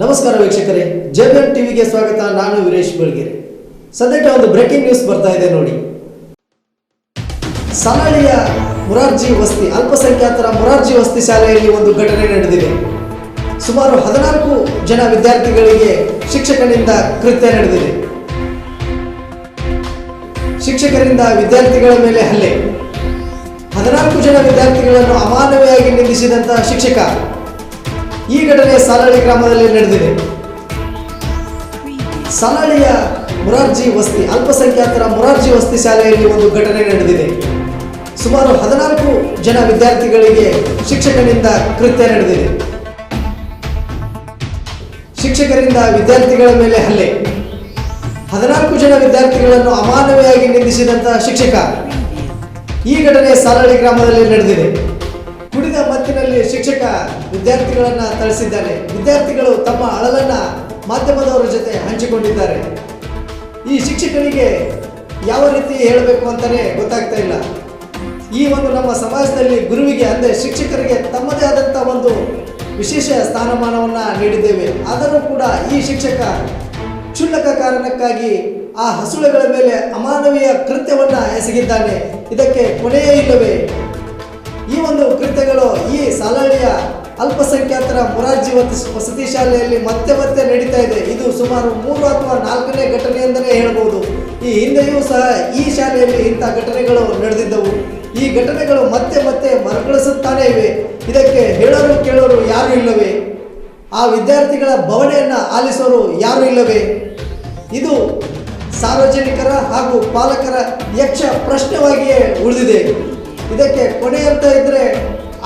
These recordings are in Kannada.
ನಮಸ್ಕಾರ ವೀಕ್ಷಕರೇ ಜೆಬಿಎನ್ ಟಿವಿಗೆ ಸ್ವಾಗತ. ನಾನು ವೀರೇಶ್ ಬೆಳಗೆರೆ. ಸದ್ಯಕ್ಕೆ ಒಂದು ಬ್ರೇಕಿಂಗ್ ನ್ಯೂಸ್ ಬರ್ತಾ ಇದೆ ನೋಡಿ. ಸಾಲಾಳಿಯ ಮುರಾರ್ಜಿ ವಸ್ತಿ, ಅಲ್ಪಸಂಖ್ಯಾತರ ಮುರಾರ್ಜಿ ವಸ್ತಿ ಶಾಲೆಯಲ್ಲಿ ಒಂದು ಘಟನೆ ನಡೆದಿದೆ. ಸುಮಾರು ಹದಿನಾಲ್ಕು ಜನ ವಿದ್ಯಾರ್ಥಿಗಳಿಗೆ ಶಿಕ್ಷಕನಿಂದ ಕೃತ್ಯ ನಡೆದಿದೆ. ಶಿಕ್ಷಕರಿಂದ ವಿದ್ಯಾರ್ಥಿಗಳ ಮೇಲೆ ಹಲ್ಲೆ. ಹದಿನಾಲ್ಕು ಜನ ವಿದ್ಯಾರ್ಥಿಗಳನ್ನು ಅಮಾನವೀಯವಾಗಿ ನಿಂದಿಸಿದಂತಹ ಶಿಕ್ಷಕ ಈ ಘಟನೆ ಸಾಲಹಳ್ಳಿ ಗ್ರಾಮದಲ್ಲಿ ನಡೆದಿದೆ. ಸಾಲಹಳ್ಳಿಯ ಮುರಾರ್ಜಿ ವಸ್ತಿ, ಅಲ್ಪಸಂಖ್ಯಾತರ ಮುರಾರ್ಜಿ ವಸ್ತಿ ಶಾಲೆಯಲ್ಲಿ ಒಂದು ಘಟನೆ ನಡೆದಿದೆ. ಸುಮಾರು ಹದಿನಾಲ್ಕು ಜನ ವಿದ್ಯಾರ್ಥಿಗಳಿಗೆ ಶಿಕ್ಷಕನಿಂದ ಕೃತ್ಯ ನಡೆದಿದೆ. ಶಿಕ್ಷಕರಿಂದ ವಿದ್ಯಾರ್ಥಿಗಳ ಮೇಲೆ ಹಲ್ಲೆ. ಹದಿನಾಲ್ಕು ಜನ ವಿದ್ಯಾರ್ಥಿಗಳನ್ನು ಅಮಾನವೀಯವಾಗಿ ನಿಂದಿಸಿದಂತಹ ಶಿಕ್ಷಕ ಈ ಘಟನೆ ಸಾಲಹಳ್ಳಿ ಗ್ರಾಮದಲ್ಲಿ ನಡೆದಿದೆ. ಶಿಕ್ಷಕ ವಿದ್ಯಾರ್ಥಿಗಳನ್ನ ತಳಿಸಿದ್ದಾರೆ ವಿದ್ಯಾರ್ಥಿಗಳು ತಮ್ಮ ಅಳಲನ್ನ ಮಾಧ್ಯಮದವರ ಜೊತೆ ಹಂಚಿಕೊಂಡಿದ್ದಾರೆ. ಈ ಶಿಕ್ಷಕರಿಗೆ ಯಾವ ರೀತಿ ಹೇಳಬೇಕು ಅಂತಾನೆ ಗೊತ್ತಾಗ್ತಾ ಇಲ್ಲ. ಈ ಒಂದು ನಮ್ಮ ಸಮಾಜದಲ್ಲಿ ಗುರುವಿಗೆ ಅಂದರೆ ಶಿಕ್ಷಕರಿಗೆ ತಮ್ಮದೇ ಆದಂಥ ಒಂದು ವಿಶೇಷ ಸ್ಥಾನಮಾನವನ್ನು ನೀಡಿದ್ದೇವೆ. ಆದರೂ ಕೂಡ ಈ ಶಿಕ್ಷಕ ಕ್ಷುಲ್ಲಕ ಕಾರಣಕ್ಕಾಗಿ ಆ ಹಸುಳೆಗಳ ಮೇಲೆ ಅಮಾನವೀಯ ಕೃತ್ಯವನ್ನು ಎಸಗಿದ್ದಾನೆ. ಇದಕ್ಕೆ ಕೊನೆಯೇ ಇಲ್ಲವೇ? ಈ ಒಂದು ಕೃತ್ಯಗಳು ಈ ಸಾಲಹಳ್ಳಿಯ ಅಲ್ಪಸಂಖ್ಯಾತರ ಮುರಾರ್ಜಿ ವಸತಿ ಶಾಲೆಯಲ್ಲಿ ಮತ್ತೆ ಮತ್ತೆ ನಡೀತಾ ಇದೆ. ಇದು ಸುಮಾರು ಮೂರು ಅಥವಾ ನಾಲ್ಕನೇ ಘಟನೆ ಅಂತಲೇ ಹೇಳ್ಬೋದು. ಈ ಹಿಂದೆಯೂ ಸಹ ಈ ಶಾಲೆಯಲ್ಲಿ ಇಂಥ ಘಟನೆಗಳು ನಡೆದಿದ್ದವು. ಈ ಘಟನೆಗಳು ಮತ್ತೆ ಮತ್ತೆ ಮರುಕಳಿಸುತ್ತಾನೇ ಇವೆ. ಇದಕ್ಕೆ ಹೇಳೋರು ಕೇಳೋರು ಯಾರು ಇಲ್ಲವೇ? ಆ ವಿದ್ಯಾರ್ಥಿಗಳ ಭವನೆಯನ್ನು ಆಲಿಸೋರು ಯಾರು ಇಲ್ಲವೇ? ಇದು ಸಾರ್ವಜನಿಕರ ಹಾಗೂ ಪಾಲಕರ ಯಕ್ಷ ಪ್ರಶ್ನವಾಗಿಯೇ ಉಳಿದಿದೆ. ಇದಕ್ಕೆ ಕೊನೆ ಅಂತ ಇದ್ರೆ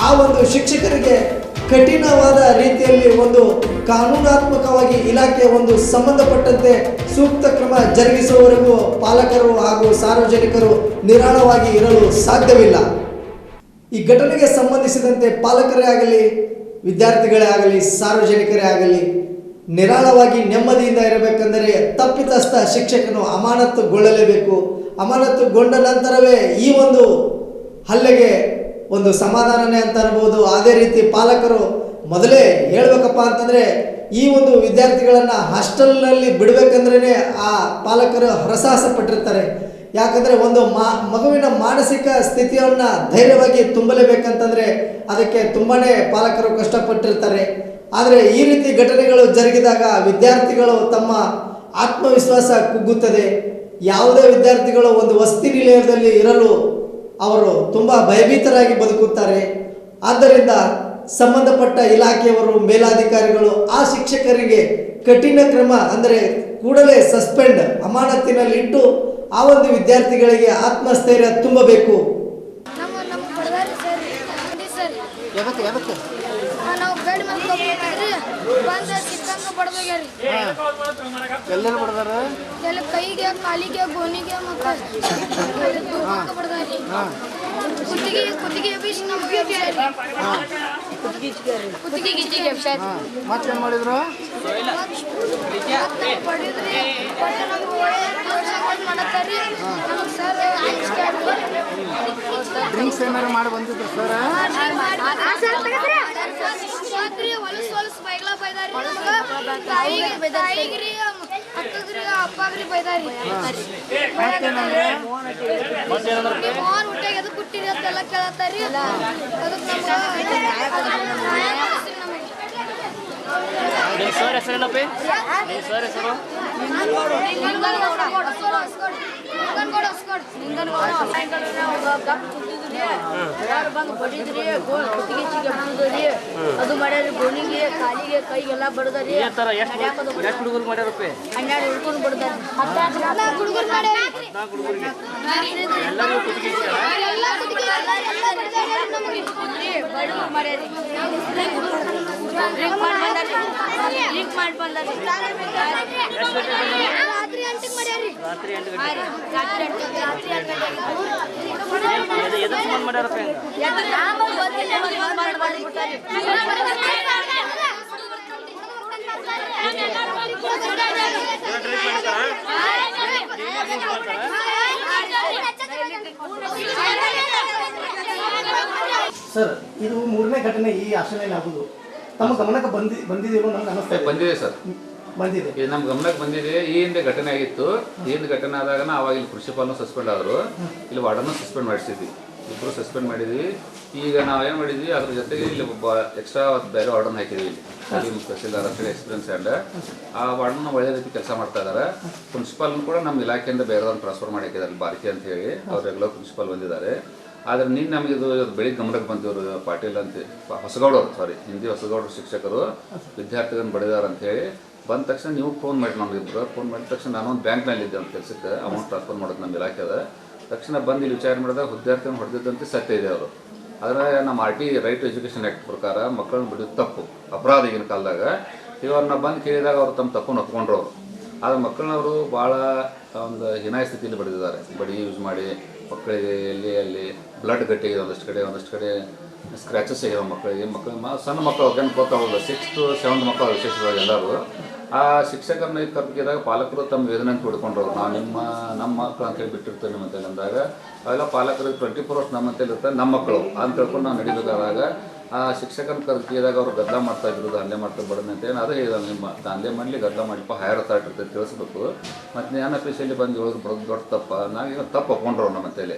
ಆ ಒಂದು ಶಿಕ್ಷಕರಿಗೆ ಕಠಿಣವಾದ ರೀತಿಯಲ್ಲಿ ಒಂದು ಕಾನೂನಾತ್ಮಕವಾಗಿ ಇಲಾಖೆ ಒಂದು ಸಂಬಂಧಪಟ್ಟಂತೆ ಸೂಕ್ತ ಕ್ರಮ ಜರುಗಿಸುವವರೆಗೂ ಪಾಲಕರು ಹಾಗೂ ಸಾರ್ವಜನಿಕರು ನಿರಾಳವಾಗಿ ಇರಲು ಸಾಧ್ಯವಿಲ್ಲ. ಈ ಘಟನೆಗೆ ಸಂಬಂಧಿಸಿದಂತೆ ಪಾಲಕರೇ ಆಗಲಿ, ವಿದ್ಯಾರ್ಥಿಗಳೇ ಆಗಲಿ, ಸಾರ್ವಜನಿಕರೇ ಆಗಲಿ ನಿರಾಳವಾಗಿ ನೆಮ್ಮದಿಯಿಂದ ಇರಬೇಕೆಂದರೆ ತಪ್ಪಿತಸ್ಥ ಶಿಕ್ಷಕನು ಅಮಾನತುಗೊಳ್ಳಲೇಬೇಕು. ಅಮಾನತುಗೊಂಡ ನಂತರವೇ ಈ ಒಂದು ಹಲ್ಲೆಗೆ ಒಂದು ಸಮಾಧಾನನೇ ಅಂತ ಅನ್ಬೋದು. ಅದೇ ರೀತಿ ಪಾಲಕರು ಮೊದಲೇ ಹೇಳ್ಬೇಕಪ್ಪ ಅಂತಂದರೆ ಈ ಒಂದು ವಿದ್ಯಾರ್ಥಿಗಳನ್ನು ಹಾಸ್ಟೆಲ್ನಲ್ಲಿ ಬಿಡಬೇಕಂದ್ರೇ ಆ ಪಾಲಕರು ಹರಸಾಹಸ ಪಟ್ಟಿರ್ತಾರೆ ಯಾಕಂದರೆ ಒಂದು ಮಗುವಿನ ಮಾನಸಿಕ ಸ್ಥಿತಿಯನ್ನು ಧೈರ್ಯವಾಗಿ ತುಂಬಲೇಬೇಕಂತಂದರೆ ಅದಕ್ಕೆ ತುಂಬಾ ಪಾಲಕರು ಕಷ್ಟಪಟ್ಟಿರ್ತಾರೆ. ಆದರೆ ಈ ರೀತಿ ಘಟನೆಗಳು ಜರುಗಿದಾಗ ವಿದ್ಯಾರ್ಥಿಗಳು ತಮ್ಮ ಆತ್ಮವಿಶ್ವಾಸ ಕುಗ್ಗುತ್ತದೆ. ಯಾವುದೇ ವಿದ್ಯಾರ್ಥಿಗಳು ಒಂದು ವಸ್ತಿ ನಿಲಯದಲ್ಲಿ ಇರಲು ಅವರು ತುಂಬ ಭಯಭೀತರಾಗಿ ಬದುಕುತ್ತಾರೆ. ಆದ್ದರಿಂದ ಸಂಬಂಧಪಟ್ಟ ಇಲಾಖೆಯವರು ಮೇಲಾಧಿಕಾರಿಗಳು ಆ ಶಿಕ್ಷಕರಿಗೆ ಕಠಿಣ ಕ್ರಮ ಅಂದರೆ ಕೂಡಲೇ ಸಸ್ಪೆಂಡ್ ಅಮಾನತ್ತಿನಲ್ಲಿಟ್ಟು ಆ ಒಂದು ವಿದ್ಯಾರ್ಥಿಗಳಿಗೆ ಆತ್ಮಸ್ಥೈರ್ಯ ತುಂಬಬೇಕು. ನಾವು ಬೇಡ ಮಂದಿ ಹೋಗ್ಬೇಕಿದ್ರಿ ಬಂದ ಸಿಕ್ಕಂಗ ಬಡ್ದಾರ ಎಲ್ಲ ಕೈಗೆ ಕಾಲಿಗೆ ಗೋನಿಗೆ ಮತ್ತು ಕುತ್ತಿಗೆ ಕುತ್ತಿಗೆ ಸರ್ ಮಾಡಿದ್ರು ಪಡಿದ್ರಿ ಪಡೆದು ನಮ್ಗೆ ಸರ್ ಡ್ರಿಂಕ್ಸ್ ಮಾಡಿ ಬಂದಿದ್ರು ಸರ್ ರಾತ್ರಿ ಹೊಲಸ್ ಹೊಲಸ್ ಬೈಗ್ಲ ಬೈದಾರಿ. ತಾಯಿಗೆ ತಾಯಿಗ್ರಿ ಅಕ್ಕಗ್ರಿ ಅಪ್ಪಗ್ರಿ ಬೈದಾರಿ. ಮತ್ತೇನಂದ್ರೆ? ಮೋಹನ್ ಹುಟ್ಟಾಗ ಎದಕ್ ಹುಟ್ಟಿರಿ ಅಂತೆಲ್ಲ ಕೇಳತ್ತಾರಿ. ಅದಕ್ಕೆ ನಮ್ಗೆ ನಿಮ್ಮ ಸರ್ ಹೆಸರೇನಪ್ಪ ನಿಮ್ಮ ಸರ್ ಹೆಸರು ನಿಂಗನ್ಗೋಡ ಹೊಸ್ಕೋಡ್ ನಿಂಗನ್ಗೋಡ. ನಿಂಗನಗೌಡ ಹೊಸ್ಕೋಡ್. ಸಾಯಂಕಾಲ ನಾವು ಕಪ್ ಯಾರು ಬಂದು ಬಡಿದ್ರಿ ಗೋಲ್ ಕುತ್ತಿಗೆ ಚಿಗೆ ಬಿಡುದ್ರಿ ಅದು ಮಾಡ್ಯಾರಿ ಗೋಣಿಗೆ ಕಾಲಿಗೆ ಕೈಗೆಲ್ಲ ಬಡದ್ರಿ ಹುಡುಗರು ಮಾಡ್ಯಾರಪ್ಪಿ ಹನ್ನೆರಡು ಬಡದಾರಿ ಹುಡುಗರು ಮಾಡ್ಯಾರಿ. ಎಲ್ಲರೂ ಮಾಡ್ಯಾರಿ? ಡ್ರಿಂಕ್ ಮಾಡಿ ಬಂದಾರಿ. ಡ್ರಿಂಕ್ ಮಾಡಿ ಬಂದಾರಿ. ಎಷ್ಟು ಗಂಟೆಗೆ ಬಂದರು? ರಾತ್ರಿ ಎಂಟಕ್ಕೆ ಮಾಡ್ಯಾರಿ ರಾತ್ರಿ ಎಂಟು ಗಂಟೆ ರಾತ್ರಿ ಎಂಟು ಗಂಟೆ, ರಾತ್ರಿ ಎಂಟು ಗಂಟೆ. ಎದು ಎದು ಸಂಬಂಧ ಮಾಡ್ಯಾರಪ್ಪ ಹೆಂಗೆ ಎದ್ದು ನಾವು ಬಂದಿಲ್ಲ, ಬಂದ್ ಮಾಡಿ ಮಾಡ್ಬಿಟ್ಟಾರಿ. ಸರ್ ಇದು ಮೂರನೇ ಘಟನೆ ಈ ಆಶ್ರಯಲ್ಲಿ ಆಗುದು ತಮ್ಮ ಗಮನಕ್ಕೆ ಬಂದಿ ಬಂದಿದೆಯೋ ನಮ್ಗೆ ಬಂದಿದೆ ಸರ್ ಬಂದಿದೆ. ನಮ್ಮ ಗಮನಕ್ಕೆ ಬಂದಿದೆ. ಈ ಹಿಂದೆ ಘಟನೆ ಆಗಿತ್ತು. ಈ ಹಿಂದೆ ಘಟನೆ ಆದಾಗ ಅವಾಗ ಇಲ್ಲಿ ಪ್ರಿನ್ಸಿಪಾಲ್ನು ಸಸ್ಪೆಂಡ್ ಆದರು. ಇಲ್ಲಿ ವಾರ್ಡನ್ನು ಸಸ್ಪೆಂಡ್ ಮಾಡಿಸಿದ್ವಿ. ಇಬ್ಬರು ಸಸ್ಪೆಂಡ್ ಮಾಡಿದ್ವಿ. ಈಗ ನಾವು ಏನು ಮಾಡಿದ್ವಿ? ಅದ್ರ ಜೊತೆಗೆ ಇಲ್ಲಿ ಒಬ್ಬ ಎಕ್ಸ್ಟ್ರಾ ಬೇರೆ ವಾರ್ಡನ್ ಹಾಕಿದ್ವಿ ಇಲ್ಲಿ. ಸಲೀಂ ತಹಸೀಲ್ದಾರ್ ಅಂತೇಳಿ ಎಕ್ಸ್ಪೀರಿಯನ್ಸ್ ಆ್ಯಂಡ್ ಆ ವಾರ್ಡನ್ನ ಒಳ್ಳೆ ರೀತಿ ಕೆಲಸ ಮಾಡ್ತಾ ಇದ್ದಾರೆ ಪ್ರಿನ್ಸಿಪಾಲ್ನು ಕೂಡ ನಮ್ಮ ಇಲಾಖೆಯಿಂದ ಬೇರೆದವ್ರನ್ನ ಟ್ರಾನ್ಸ್ಫರ್ ಮಾಡಿ ಹಾಕಿದ್ದಾರೆ ಬಾರ್ಕಿ ಅಂತ ಹೇಳಿ ಅವ್ರು ರೆಗ್ಯುಲರ್ ಪ್ರಿನ್ಸಿಪಾಲ್ ಬಂದಿದ್ದಾರೆ. ಆದರೆ ನೀನು ನಮಗೆ ಇದು ಬೆಳಿಗ್ಗೆ ಗಮನಕ್ಕೆ ಬಂದಿವರು ಪಾಟೀಲ್ ಅಂತ, ಹೊಸಗೌಡರು ಸಾರಿ ಹಿಂದಿ ಹೊಸಗೌಡರು ಶಿಕ್ಷಕರು, ವಿದ್ಯಾರ್ಥಿಗಳನ್ನು ಬಡಿದಾರ ಅಂತ ಹೇಳಿ ಬಂದ ತಕ್ಷಣ ನೀವು ಫೋನ್ ಮಾಡಿ ನಮ್ಗೆ ಇಬ್ಬರು ಫೋನ್ ಮಾಡಿದ ತಕ್ಷಣ ನಾನು ಒಂದು ಬ್ಯಾಂಕ್ನಲ್ಲಿ ಇದ್ದೆ ಒಂದು ಕೆಲಸಕ್ಕೆ. ಅಮೌಂಟ್ ಟ್ರಾನ್ಸ್ಫರ್ ಮಾಡೋದು ನಮ್ಮ ಇಲಾಖೆದ ತಕ್ಷಣ ಬಂದು ಇಲ್ಲಿ ವಿಚಾರ ಮಾಡಿದಾಗ ವಿದ್ಯಾರ್ಥಿಯನ್ನು ಹೊಡೆದಿದ್ದಂತೆ ಸತ್ಯ ಇದೆ ಅವರು. ಆದರೆ ನಮ್ಮ R T right to education act ಪ್ರಕಾರ ಮಕ್ಕಳನ್ನ ಬಿಡೋದು ತಪ್ಪು. ಅಪರಾಧ ಈಗಿನ ಕಾಲದಾಗ. ಇವ್ರನ್ನ ಬಂದು ಕೇಳಿದಾಗ ಅವ್ರು ತಮ್ಮ ತಪ್ಪನ್ನು ಒಪ್ಕೊಂಡ್ರು ಅವರು. ಆದರೆ ಮಕ್ಕಳನ್ನವರು ಭಾಳ ಒಂದು ಹೀನಾಯ ಸ್ಥಿತಿಯಲ್ಲಿ ಬಡಿದಿದ್ದಾರೆ. ಬಡಿ ಯೂಸ್ ಮಾಡಿ ಮಕ್ಕಳಿಗೆ ಎಲ್ಲಿ, ಅಲ್ಲಿ ಬ್ಲಡ್ ಗಟ್ಟಿಗೆ ಒಂದಷ್ಟು ಕಡೆ ಒಂದಷ್ಟು ಕಡೆ ಸ್ಕ್ರ್ಯಾಚಸ್ ಆಗಿದಾವೆ ಮಕ್ಕಳಿಗೆ ಮಕ್ಕಳು ಮ- ಸಣ್ಣ ಮಕ್ಕಳು ಅವ್ರಿಗೆ ಗೊತ್ತಾಗೋಲ್ಲ ಸಿಕ್ಸ್ತ್ ಸೆವೆಂತ್ ಮಕ್ಕಳು ವಿಶೇಷವಾಗಿ ಎಲ್ಲರೂ. ಆ ಶಿಕ್ಷಕರನ್ನ ಕರ್ಕಿದಾಗ ಪಾಲಕರು ತಮ್ಮ ವೇದನೆ ಅಂತ ಹಿಡ್ಕೊಂಡ್ರು ನಾವು ನಿಮ್ಮ, ನಮ್ಮ ಮಕ್ಕಳು ಅಂತೇಳಿ ಬಿಟ್ಟಿರ್ತೇವೆ ನಿಮ್ಮ ಅಂತೇಳಿ ಅಂದಾಗ, ಅವೆಲ್ಲ ಪಾಲಕರಿಗೆ ಟ್ವೆಂಟಿ ಫೋರ್ ಅವರ್ಸ್ ನಮ್ಮ ಅಂತೇಳಿ ಇರ್ತಾರೆ, ನಮ್ಮ ಮಕ್ಕಳು ಅಂತ ಹೇಳ್ಕೊಂಡು ನಾವು ನಡಿಬೇಕಾದಾಗ ಆ ಶಿಕ್ಷಕನ ಕರ್ತಿಯಾದಾಗ ಅವ್ರು ಗದ್ದ ಮಾಡ್ತಾ ಇದ್ರು ದಾಂಧಲೆ ಮಾಡ್ತಾ ಬಡನೆ ಅಂತ ಏನು ಅದೇ ಹೇಳಿದ ನಿಮ್ಮ ದಾಂಧಲೆ ಮಾಡಲಿ ಗದ್ದ ಮಾಡಿಪ್ಪ ಹೈಯರ್ ಅಥಾರಿಟಿ ಇರ್ತೈತೆ ತಿಳಿಸ್ಬೇಕು. ಮತ್ತು ಜ್ಞಾನ ಆಫೀಸಲ್ಲಿ ಬಂದು ಹೇಳೋದು ಬರೋದು ದೊಡ್ಡ ತಪ್ಪ. ನಾವೀಗ ತಪ್ಪು ಹಾಕೊಂಡ್ರು ನಮ್ಮ ಅಂತೇಳಿ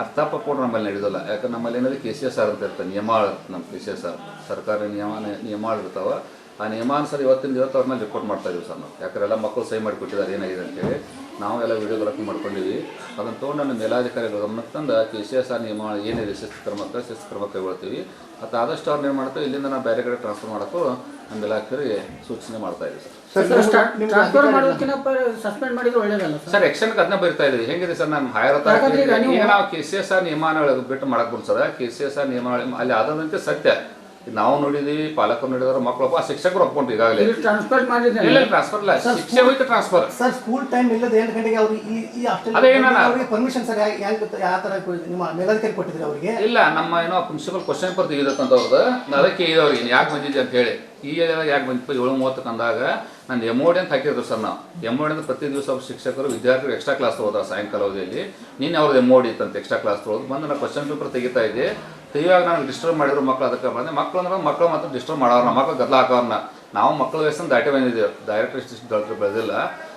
ಅದು ತಪ್ಪು ಹಾಕೊಂಡ್ರೆ ನಮ್ಮಲ್ಲಿ ನಡೆಯೋದಿಲ್ಲ ಯಾಕಂದ್ರೆ ನಮ್ಮಲ್ಲಿ ಏನಾದ್ರು ಕೆ ಸಿ ಎಸ್ ಆರ್ ಅಂತ ಇರ್ತದೆ, ನಿಯಮ ನಮ್ಮ ಕೆ ಸಿ ಎಸ್ ಆರ್ ಸರ್ಕಾರಿ ನಿಯಮ ನಿಯಮಗಳಿರ್ತಾವೆ ಆ ನಿಯಮಾನುಸಾರ ಇವತ್ತಿನ ಇವತ್ತು ಅವ್ರ ಮೇಲೆ ರಿಪೋರ್ಟ್ ಮಾಡ್ತಾ ಇದ್ದೀವಿ ಸರ್ ನಾವು. ಯಾಕಂದ್ರೆ ಎಲ್ಲ ಮಕ್ಕಳು ಸಹಿ ಮಾಡಿ ಕೊಟ್ಟಿದ್ದಾರೆ ಏನಾಗಿದೆ ಅಂತೇಳಿ ನಾವು ಎಲ್ಲ ವಿಡಿಯೋಗ್ರಫಿ ಮಾಡ್ಕೊಂಡಿದ್ವಿ. ಅದನ್ನು ತೊಗೊಂಡು ನಮ್ಮ ಮೇಲಾಧಿಕಾರಿಗಳ ಗಮನಕ್ಕೆ ತಂದು ಕೆ ಸಿ ಎಸ್ ಆರ್ ನಿಯಮ ಏನಿದೆ ಶಿಸ್ತು ಕ್ರಮ ಶಿಸ್ತು ಕ್ರಮ ಕೈಗೊಳ್ತೀವಿ. ಮತ್ತು ಆದಷ್ಟು ಅವ್ರನ್ನ ಏನು ಮಾಡ್ತೀವಿ ಇಲ್ಲಿಂದ ನಾವು ಬೇರೆ ಕಡೆ ಟ್ರಾನ್ಸ್ಫರ್ ಮಾಡೋಕ್ಕೂ ನಮ್ಮ ಇಲಾಖೆಯವರಿಗೆ ಸೂಚನೆ ಮಾಡ್ತಾ ಇದ್ದೀವಿ ಸರ್. ಟ್ರಾನ್ಸ್ಫರ್ ಮಾಡೋದಕ್ಕಿಂತ ಸಸ್ಪೆಂಡ್ ಮಾಡಿದ್ರೆ ಒಳ್ಳೇದಲ್ಲ ಸರ್? ಸರ್ ಎಕ್ಷನ್ಗೆ ಅದನ್ನ ಬರಿತಾ ಇದ್ದೀವಿ. ಹೆಂಗಿದೆ ಸರ್ ನಾನು ಹೈರ್ ಈಗ ನಾವು ಕೆ ಸಿ ಎಸ್ ಆರ್ ನಿಯಮಾವಳಿ ಬಿಟ್ಟು ಮಾಡಕ್ಕೆ ಬಂದ್ಸದ ಕೆ ಸಿ ಎಸ್ ಆರ್ ನಿಯಮಾವಳಿ ಅಲ್ಲಿ ಆದಂತೆ ಸತ್ಯ. ನಾವು ನೋಡಿದೀವಿ ಪಾಲಕರು ನೋಡಿದಾರ ಮಕ್ಕಳು ಒಬ್ಬ ಶಿಕ್ಷಕರು ಒಪ್ಕೊಂಡು ಈಗಾಗಲೇ. ಇಲ್ಲಿ ಟ್ರಾನ್ಸ್ಫರ್ ಮಾಡಿದ್ರೆ ಇಲ್ಲ ಟ್ರಾನ್ಸ್ಫರ್ ಇಲ್ಲ. ಶಿಕ್ಷೆ ಹೋಯ್ತು ಟ್ರಾನ್ಸ್ಫರ್ ಸರ್ ಸ್ಕೂಲ್ ಟೈಮ್ ಇಲ್ಲದ ಎಂಟು ಗಂಟೆಗೆ ಅವ್ರಿಗೆ ಈ ಅದೇ? ಅವರಿಗೆ ಪರ್ಮಿಷನ್ ಸರ್ ಯಾವ ಆ ತರ ನಿಮ್ಮ ಮೇಲಾಧಿಕಾರಿ ಕೊಟ್ಟಿದ್ರಿ ಅವರಿಗೆ? ಇಲ್ಲ ನಮ್ಮ ಏನೋ ಪ್ರಿನ್ಸಿಪಲ್ ಕ್ವಶನ್ ಪೇಪರ್ ತೆಗಿದತ್ತಂತ ಅವ್ರದ್ದು ನಾನು ಅದಕ್ಕೆ ಅವ್ರಿಗೆ ಯಾಕೆ ಬಂದಿದ್ದೆ ಅಂತ ಹೇಳಿ. ಈ ಏರಿಯಾದಾಗ ಯಾಕೆ ಬಂದಿಪ್ಪ ಏಳು ಮೂವತ್ತಕ್ಕೆ ಅಂದಾಗ ನಾನು ಎಂ ಓಡಿ ಅಂತ ಹಾಕಿದ್ರು ಸರ್ ನಾವು. ಎಂ ಓಡಿ ಅಂತ ಪ್ರತಿ ದಿವಸ ಅವ್ರ ಶಿಕ್ಷಕರು ವಿದ್ಯಾರ್ಥಿಗಳು ಎಕ್ಸ್ಟ್ರಾ ಕ್ಲಾಸ್ ಹೋದ ಸಾಯಂಕಾಲ ಅವಧಿಯಲ್ಲಿ. ನೀನು ಅವ್ರದ್ದು ಎಂ ಓಡಿ ಇತ್ತಂತ ಎಕ್ಸ್ಟ್ರಾ ಕ್ಲಾಸ್ ತೊಗೊಳೋದು ಬಂದು ನಾನು ಕ್ವಶನ್ ಪೇಪರ್ ತೆಗಿತಾ ಇದ್ದೆ. ತೆಗಿವಾಗ ನಾನು ಡಿಸ್ಟರ್ಬ್ ಮಾಡಿದ್ರು ಮಕ್ಳು ಅದಕ್ಕೆ ಬಂದೆ. ಮಕ್ಳು ಅಂದ್ರೆ ಮಕ್ಳು ಮಾತ್ರ ಡಿಸ್ಟರ್ಬ್ ಮಾಡೋರು. ಮಕ್ಳು ಗದ್ದಲ ಹಾಕೋರ್ನ. ನಾವು ಮಕ್ಕಳ ವಯಸ್ಸನ್ನು ದಾಟಿ ಬಂದಿದ್ದೇವೆ. ಡೈರೆಕ್ಟ್ ಬೆಳೆದಿಲ್ಲ.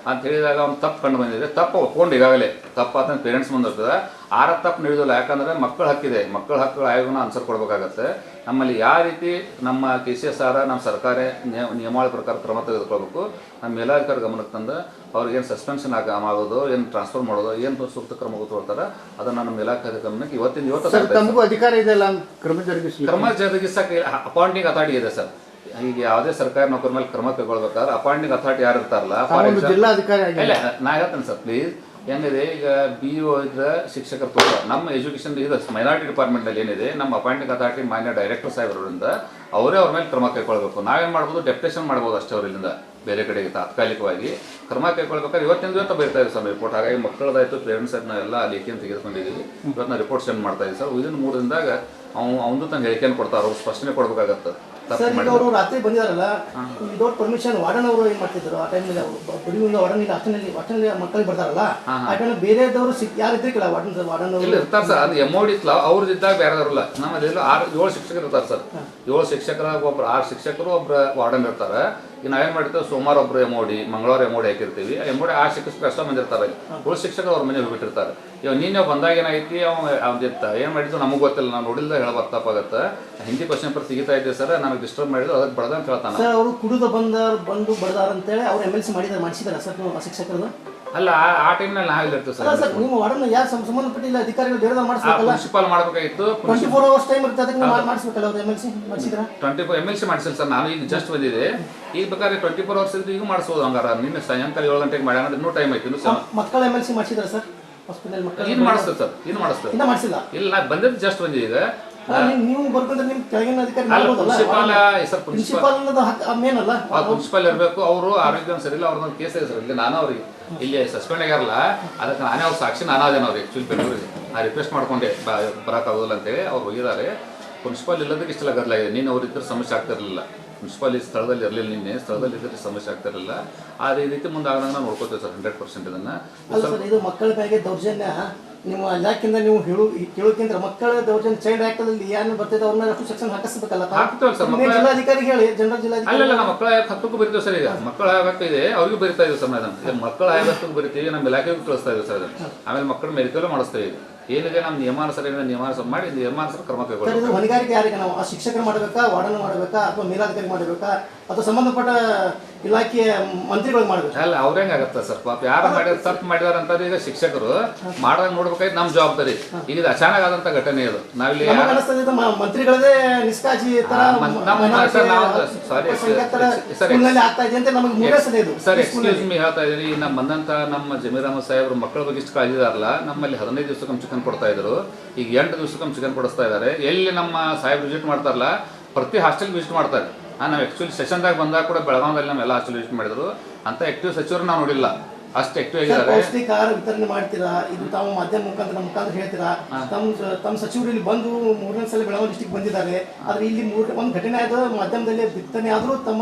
ಅಂತ ಹೇಳಿದಾಗ ಅವ್ನು ತಪ್ಪು ಕಂಡು ಬಂದಿದೆ. ತಪ್ಪು ಒಪ್ಕೊಂಡು ಈಗಾಗಲೇ. ತಪ್ಪು ಅಂತ ಪೇರೆಂಟ್ಸ್ ಬಂದಿರ್ತದೆ ಆರ ತಪ್ಪು ನಡೆಯೋದಿಲ್ಲ ಯಾಕಂದರೆ ಮಕ್ಕಳ ಹಕ್ಕಿದೆ. ಮಕ್ಕಳ ಹಕ್ಕುಗಳ ಆಯೋಗನ ಆನ್ಸರ್ ಕೊಡಬೇಕಾಗತ್ತೆ. ನಮ್ಮಲ್ಲಿ ಯಾವ ರೀತಿ ನಮ್ಮ ಕೆ ಸಿ ಎಸ್ ಆರ ನಮ್ಮ ಸರ್ಕಾರ ನಿಯ- ನಿಯಮಾವಳಿ ಪ್ರಕಾರ ಕ್ರಮ ತೆಗೆದುಕೊಳ್ಬೇಕು ನಮ್ಮ ಮೇಲಾಧಿಕಾರಿ ಗಮನಕ್ಕೆ ತಂದು ಅವ್ರಿಗೇನು ಸಸ್ಪೆನ್ಷನ್ ಆಗ ಆಗೋದು ಏನು ಟ್ರಾನ್ಸ್ಫರ್ ಮಾಡೋದು ಏನು ಸೂಕ್ತ ಕ್ರಮ ತಗೊಳ್ತಾರೆ ಅದನ್ನು ನಮ್ಮ ಮೇಲಾಧಿಕಾರಿ ಗಮನಕ್ಕೆ ಇವತ್ತಿನ ಇವತ್ತು ಸರ್ ತಮಗೂ ಅಧಿಕಾರ ಇದೆ ಅಲ್ಲ? ಕ್ರಮ ಜರುಗಿಸಿ ಕ್ರಮ ಜರುಗಿಸಕ್ಕೆ ಅಪಾಯಿಂಟಿಂಗ್ ಅಥಾರಿಟಿ ಇದೆ ಸರ್. ಈಗ ಯಾವುದೇ ಸರ್ಕಾರಿ ನೌಕರ ಮೇಲೆ ಕ್ರಮ ಕೈಗೊಳ್ಬೇಕಾದ್ರೆ ಅಪಾಯಿಂಟಿಂಗ್ ಅಥಾರಿಟಿ ಯಾರು ಇರ್ತಾರಲ್ಲ ಫಾರ್ ತಾವೊಂದು ಎಕ್ಸಾಂಪಲ್ ಜಿಲ್ಲಾಧಿಕಾರಿ ಆಗಿ ಇಲ್ಲ ನಾ ಹೇಳ್ತೇನೆ ಸರ್ ಪ್ಲೀಸ್ ಏನಿದೆ ಈಗ ಬಿ ಒ ಇದ್ರೆ ಶಿಕ್ಷಕರು ತೋರ ನಮ್ಮ ಎಜುಕೇಶನ್ ಇದು ಮೈನಾರಿಟಿ ಡಿಪಾರ್ಟ್ಮೆಂಟಲ್ಲಿ ಏನಿದೆ ನಮ್ಮ ಅಪಾಯಿಂಟಿಂಗ್ ಅಥಾರಿಟಿ ಮಾನ್ಯ ಡೈರೆಕ್ಟರ್ ಸಾಹೇಬರಿಂದ ಅವರೇ ಅವ್ರ ಮೇಲೆ ಕ್ರಮ ಕೈಗೊಳ್ಬೇಕು. ನಾವೇನು ಮಾಡ್ಬೋದು ಡೆಪ್ಟೇಷನ್ ಮಾಡ್ಬೋದು ಅಷ್ಟೇ ಅವರಿಂದ ಬೇರೆ ಕಡೆಗೆ ತಾತ್ಕಾಲಿಕವಾಗಿ ಕ್ರಮ ಕೈಗೊಳ್ಬೇಕಾದ್ರೆ ಇವತ್ತಿನ ಇವತ್ತು ಬರ್ತಾ ಇದೆ ಸರ್ ರಿಪೋರ್ಟ್ ಹಾಗಾಗಿ ಮಕ್ಕಳದಾಯ್ತು ಪೇರೆಂಟ್ಸ್ ಅದನ್ನ ಎಲ್ಲ ಲೇಖಿಯನ್ನು ತೆಗೆದುಕೊಂಡಿದ್ದೀವಿ. ಇವತ್ತು ನಾವು ರಿಪೋರ್ಟ್ ಸೆಂಡ್ ಮಾಡ್ತಾ ಇದ್ದೀವಿ ಸರ್. ವಿದಿನ್ ಮೂರು ದಿನದಾಗ ಅವ್ನು ಅವನು ತನ್ನ ಹೇಳಿಕೆಯನ್ನು ಕೊಡ್ತಾರೆ. ಅವ್ರು ಸ್ಪಷ್ಟನೆ ಕೊಡ್ಬೇಕಾಗತ್ತೆ. ಸರ್ ಈಗ. ಅವರು ರಾತ್ರಿ ಬಂದಿದಾರಲ್ಲ ವಿದೌಟ್ ಪರ್ಮಿಷನ್ ವಾರ್ಡನ್ ಅವರು ಏನ್ ಮಾಡ್ತಿದ್ರು? ಆ ಟೈಮ್ನಲ್ಲಿ ಬಡಿಯಿಂದ ವಾರ್ಡನ್ ಇಲ್ಲ ಹಾಸ್ಟೆಲ್ನಲ್ಲಿ ಹಾಸ್ಟೆಲ್ನಲ್ಲಿ ಮಕ್ಕಳಿಗೆ ಬರ್ತಾರಲ್ಲ ಆ ಟೈಮ್ ಬೇರೆದವರು ಯಾರು ಇದ್ರಿಕಲ್ಲ ವಾರ್ಡನ್ ವಾರ್ಡನ್ ಇಲ್ಲ ಅವರು ಇರ್ತಾರೆ ಸರ್. ಅದು ಎಂ ಓಡಿ ಇತ್ತಲ್ಲ ಅವ್ರದ್ದು ಇದ್ದಾಗ ಬೇರೆ ಇರಲ್ಲ ನಮ್ಮಲ್ಲಿ ಆರು ಏಳು ಶಿಕ್ಷಕರು ಇರ್ತಾರೆ ಸರ್. ಏಳು ಶಿಕ್ಷಕರ ಒಬ್ರು ಆರು ಶಿಕ್ಷಕರು ಒಬ್ರು ವಾರ್ಡನ್ ಇರ್ತಾರೆ. ಈಗ ನಾವೇನು ಮಾಡಿರ್ತೇವೆ ಸೋಮವಾರ ಒಬ್ರು ಎಂ ಓಡಿ ಮಂಗಳವಾರ ಎಮೋಡಿ ಹಾಕಿರ್ತೀವಿ. ಆ ಎಂ ಓಡಿ ಆ ಶಿಕ್ಷಕರು ಅಷ್ಟೇ ಮಂದಿ ಇರ್ತಾರೆ ಏಳು ಶಿಕ್ಷಕರು ಅವ್ರ ಮನೆ ಹೋಗ್ಬಿಟ್ಟಿರ್ತಾರೆ. ಇವಾಗ ನೀನು ಬಂದಾಗ ಏನಾಗೈತಿ ಅವ್ನು ಅವ್ನಿತ್ತ ಏನು ಮಾಡಿದ್ದು ನಮಗೆ ಗೊತ್ತಿಲ್ಲ ನಾವು ನೋಡಿಲ್ಲ ಹೇಳೋದು ತಪ್ಪಾಗತ್ತೆ ಹಿಂದಿ ಕ್ವಶನ್ ಪೇಪರ್ ಸಿಗಿತಾ ಇದ್ದೆ ಸರ್ ನನಗೆ ಡಿಸ್ಟರ್ಬ್ ಮಾಡಿದ್ರು ಅದಕ್ಕೆ ಬಡ್ದಂತ ಹೇಳ್ತಾನೆ ಸರ್ ಅವರು ಕುಡಿದು ಬಂದ ಬಂದು ಬಡದಾರ ಅಂತೇಳಿ ಅವ್ರು ಎಂ ಎಲ್ ಸಿ ಮಾಡಿದಾರೆ ಮಾಡಿಸಿದಾರೆ ಸರ್ ನೀವು ಶಿಕ್ಷಕರದ ಅಲ್ಲ ಆ- ಆ ಟೈಮ್ನಲ್ಲಿ ನಾವು ಅಲ್ಲ ಸರ್ ಸರ್ ನಿಮ್ಮ ವಾರ್ಡನ್ ಯಾರು ಸಂ- ಸಂಬಂಧಪಟ್ಟಿಲ್ಲ ಅಧಿಕಾರಿಗಳು ಬೇರೆ ಆ ಮಾಡಿಸ್ಬೇಕಲ್ಲ? ಪ್ರಿನ್ಸಿಪಾಲ್ ಮಾಡಬೇಕಾಗಿತ್ತು ಟ್ವೆಂಟಿ ಫೋರ್ ಅವರ್ಸ್ ಟೈಮ್ ಇರುತ್ತೆ ಅದಕ್ಕೆ ನೀವು ಮಾಡಿಸ್ಬೇಕಲ್ಲ ಅವ್ರು ಎಂ ಎಲ್ ಸಿ ಮಾಡಿಸಿದ್ರ? Twenty four M L C ಮಾಡಿಸಿಲ್ಲ ಸರ್ ನಾನು ಈಗ ಜಸ್ಟ್ ಬಂದಿದೆ ಈಗ ಬೇಕಾದ್ರೆ ಟ್ವೆಂಟಿ ಫೋರ್ ಅವರ್ಸ್ ಇದ್ದು ಈಗ ಮಾಡಿಸ್ಬೋದು ಹಂಗಾರ. ನಿನ್ನೆ ಸಾಯಂಕಾಲ ಏಳು ಗಂಟೆಗೆ ಮಾಡ್ಯಾನ ಅಂದ್ರೆ ಇನ್ನೂ ಟೈಮ್ ಐತಿ ಇನ್ನು ಮಕ್ಕಳ ಎಂ ಎಲ್ ಸಿ ಮಾಡಿಸಿದ್ರ ಸರ್? ಹಾಸ್ಪಿಟಲ್ ಮಕ್ಕಳ ಇನ್ನು ಮಾಡಿಸ್ತೇವೆ ಸರ್? ಏನು ಮಾಡಿಸ್ತೇವೆ ಇನ್ನ ಮಾಡಿಸಿಲ್ಲ. ಇಲ್ಲ ಬಂದಿದ್ದು ಜಸ್ಟ್ ಬಂದಿದೆ ಈಗ. ನೀವು- ಬರ್ಕೊಂಡ್ರೆ ನಿಮ್ ಕೆಳಗಿನ ಅಧಿಕಾರಿ ಮಾಡ್ಬೋದಲ್ಲ ಪ್ರಿನ್ಸಿಪಾಲ್ ಸರ್ ಪ್ರಿನ್ಸಿಪಾಲ್ ಅನ್ನೋದು ಮೇನ್ ಅಲ್ಲ? ಪ್ರಿನ್ಸಿಪಾಲ್ ಇರಬೇಕು ಅವರು ಆರೋಗ್ಯ ಸರಿಯಿಲ್ಲ ಅವ್ರದ್ದು ಕೇಸ್ ಇದೆ ಸರ್. ಇಲ್ಲಿ ನಾನು ಅವ್ರಿಗೆ ಇಲ್ಲಿ ಸಸ್ಪೆಂಡ್ ಆಗ್ಯಾರಲ್ಲ ಅದಕ್ಕೆ ನಾನೇ ಅವ್ರ ಸಾಕ್ಷಿ ನಾನಾದೇನು ಅವ್ರಿಗೆ. ಆ್ಯಕ್ಚುಲಿ ಬೆಂಗಳೂರಿಗೆ ನಾ ರಿಕ್ವೆಸ್ಟ್ ಮಾಡ್ಕೊಂಡೆ ಬರೋಕ್ಕಾಗೋದಿಲ್ಲ ಅಂತೇಳಿ ಅವ್ರು ಹೋಗಿದ್ದಾರೆ. ಪ್ರಿನ್ಸಿಪಾಲ್ ಇಲ್ಲದಕ್ಕೆ ಇಷ್ಟೆಲ್ಲ ಗದ್ದಲಾಗಿದೆ ನೀನು ಅವ್ರ ಇದ್ರೆ ಸಮಸ್ಯೆ ಆಗ್ತಿರಲಿಲ್ಲ. ಪ್ರಿನ್ಸಿಪಾಲ್ ಈ ಸ್ಥಳದಲ್ಲಿ ಇರಲಿಲ್ಲ ನಿನ್ನೆ ಸ್ಥಳದಲ್ಲಿ ಇದ್ರೆ ಸಮಸ್ಯೆ ಆಗ್ತಿರಲಿಲ್ಲ ಆ ರೀತಿ ಮುಂದೆ ನಾವು ನೋಡ್ಕೋತೀವಿ ಸರ್ ಹಂಡ್ರೆಡ್ ಪರ್ಸೆಂಟ್ ಇದನ್ನ. ಅಲ್ಲ ಸರ್ ಇದು ಮಕ್ಕಳ ಬಗ್ಗೆ ದೌರ್ಜನ್ಯ. ನಿಮ್ಮ ಇಲಾಖೆಯಿಂದ ನೀವು ಹೇಳು ಕೇಳೋಕ್ಕಿಂತ ಮಕ್ಕಳ ದೌರ್ಜನ್ಯ ಚೈಲ್ಡ್ ಆಕ್ಟ್ ಅಲ್ಲಿ ಏನು ಬರ್ತದೆ ಅವ್ರ ಮೇಲೆ ಅಷ್ಟು ಸೆಕ್ಷನ್ ಹಾಕಿಸ್ಬೇಕಲ್ಲ ಹಾಕ್ತೇವೆ ಸರ್, ನಿನ್ನೆ ಮಕ್ಕಳ- ಜಿಲ್ಲಾಧಿಕಾರಿ ಹೇಳಿ ಜನರಲ್ ಜಿಲ್ಲಾಧಿಕಾರಿ ನಮ್ಮ ಮಕ್ಕಳ ಹತ್ತಕ್ಕೂ ಬರಿತೀವಿ ಸರ್ ಈಗ. ಮಕ್ಕಳ ಹಕ್ಕು ಇದೆ ಅವ್ರಿಗೂ ಬರಿತಾ ಇದೆ ಸರ್ ಮೇಡಮ್ ಮಕ್ಕಳ ಹಕ್ಕಕ್ಕೆ ಬರಿತೀವಿ ನಮ್ಮ ಇಲಾಖೆಗೂ ಕಳಿಸ್ತಾ ಇದೆ ಸರ್ ಆಮೇಲೆ ಮಕ್ಕಳ ಮೆಡಿಕಲ್ ಮಾಡಿಸ್ತೇವೆ. ಈಗ ಏನಿದೆ ನಮ್ಮ ನಿಯಮಾನುಸಾರ ಏನಿದೆ ನಿಯಮಾನುಸಾರ ಮಾಡಿ ನಿಯಮಾನುಸಾರ ಕ್ರಮ ಸರ್ ಕೈಗೊಳ್ಳಿ ಹೊಣೆಗಾರಿಕೆ ಯಾರಿಗೆ ನಾವು ಆ ಶಿಕ್ಷಕರು ಮಾಡಬೇಕಾ ವಾರ್ಡನ್ ಮಾಡಬೇಕಾ ಅಥವಾ ಮೇಲಾಧಿಕಾರಿ ಮಾಡಬೇಕಾ ಅಥವಾ ಸಂಬಂಧಪಟ್ಟ ಇಲಾಖೆಯ ಮಂತ್ರಿಗಳಿಗೆ ಮಾಡಬೇಕು. ಅಲ್ಲ ಅವ್ರ ಹೆಂಗ್ ಆಗತ್ತ ಸರ್? ಪಾಪ ಯಾರು ಮಾಡಿದ ತಪ್ಪು ಮಾಡಿದಾರ ಅಂತ ಈಗ ಶಿಕ್ಷಕರು ಮಾಡ್ದಂಗ್ ನೋಡ್ಬೇಕಾಯ್ತು ನಮ್ಮ ಜವಾಬ್ದಾರಿ. ಈಗ ಇದು ಅಚಾನಕ್ ಆದಂತ ಘಟನೆ ಇದು. ನಾವಿಲ್ಲಿ ಮಂತ್ರಿಗಳದೇ ನಮ್ಮ ಸರ್, ಎಕ್ಸ್ಕ್ಯೂಸ್ ಮೀ ಹೇಳ್ತಾ ಇದೀನಿ ನಮ್ಮ ಬಂದಂತ ನಮ್ಮ ಜಮೀರ್ ಅಹಮದ್ ಸಾಹೇಬ್ರು ಮಕ್ಕಳ ಬಗ್ಗೆ ಇಷ್ಟು ಕಾಳಜಿ ಇದಾರಲ್ಲ ನಮ್ಮಲ್ಲಿ ಹದಿನೈದು ದಿವಸಕ್ಕೊಮ್ಮೆ ಚಿಕನ್ ಕೊಡ್ತಾ ಇದ್ರು. ಈಗ ಎಂಟು ದಿವಸಕ್ಕೊಮ್ಮೆ ಚಿಕನ್ ಕೊಡಿಸ್ತಾ ಇದ್ದಾರೆ ಎಲ್ಲಿ ನಮ್ಮ ಸಾಹೇಬ್ ವಿಸಿಟ್ ಮಾಡ್ತಾರಲ್ಲ ಪ್ರತಿ ಹಾಸ್ಟೆಲ್ ವಿಸಿಟ್ ಮಾಡ್ತಾರೆ. ಆ, ನಾವು ಆ್ಯಕ್ಚುಲಿ ಸೆಷನ್ದಾಗ ಬಂದಾಗ ಕೂಡ ಬೆಳಗಾವದಲ್ಲಿ ನಾವೆಲ್ಲ ವಿಸಿಟ್ ಮಾಡಿದ್ರು. ಅಂತ ಆಕ್ಟಿವ್ ಸಚಿವರು ನಾವು ನೋಡಿಲ್ಲ. ಅಷ್ಟು ಆಕ್ಟಿವ್ ಆಗಿದ್ದಾರೆ. ಪೌಷ್ಟಿಕ ಆಹಾರ ವಿತರಣೆ ಮಾಡ್ತೀರಾ? ಇದು ತಾವು ಮಾಧ್ಯಮ ಮುಖಾಂತರ ಮುಖಾಂತರ ಹೇಳ್ತೀರಾ? ತಮ್ಮ ತಮ್ಮ ಸಚಿವರು ಇಲ್ಲಿ ಬಂದು ಮೂರನೇ ಸಲ ಬೆಳಗಾವಿ ಡಿಸ್ಟಿಕ್ ಬಂದಿದ್ದಾರೆ. ಆದರೆ ಇಲ್ಲಿ ಮೂರ್ ಒಂದು ಘಟನೆ ಆದ ಮಾಧ್ಯಮದಲ್ಲಿ ಬಿತ್ತನೆ ಆದರೂ ತಮ್ಮ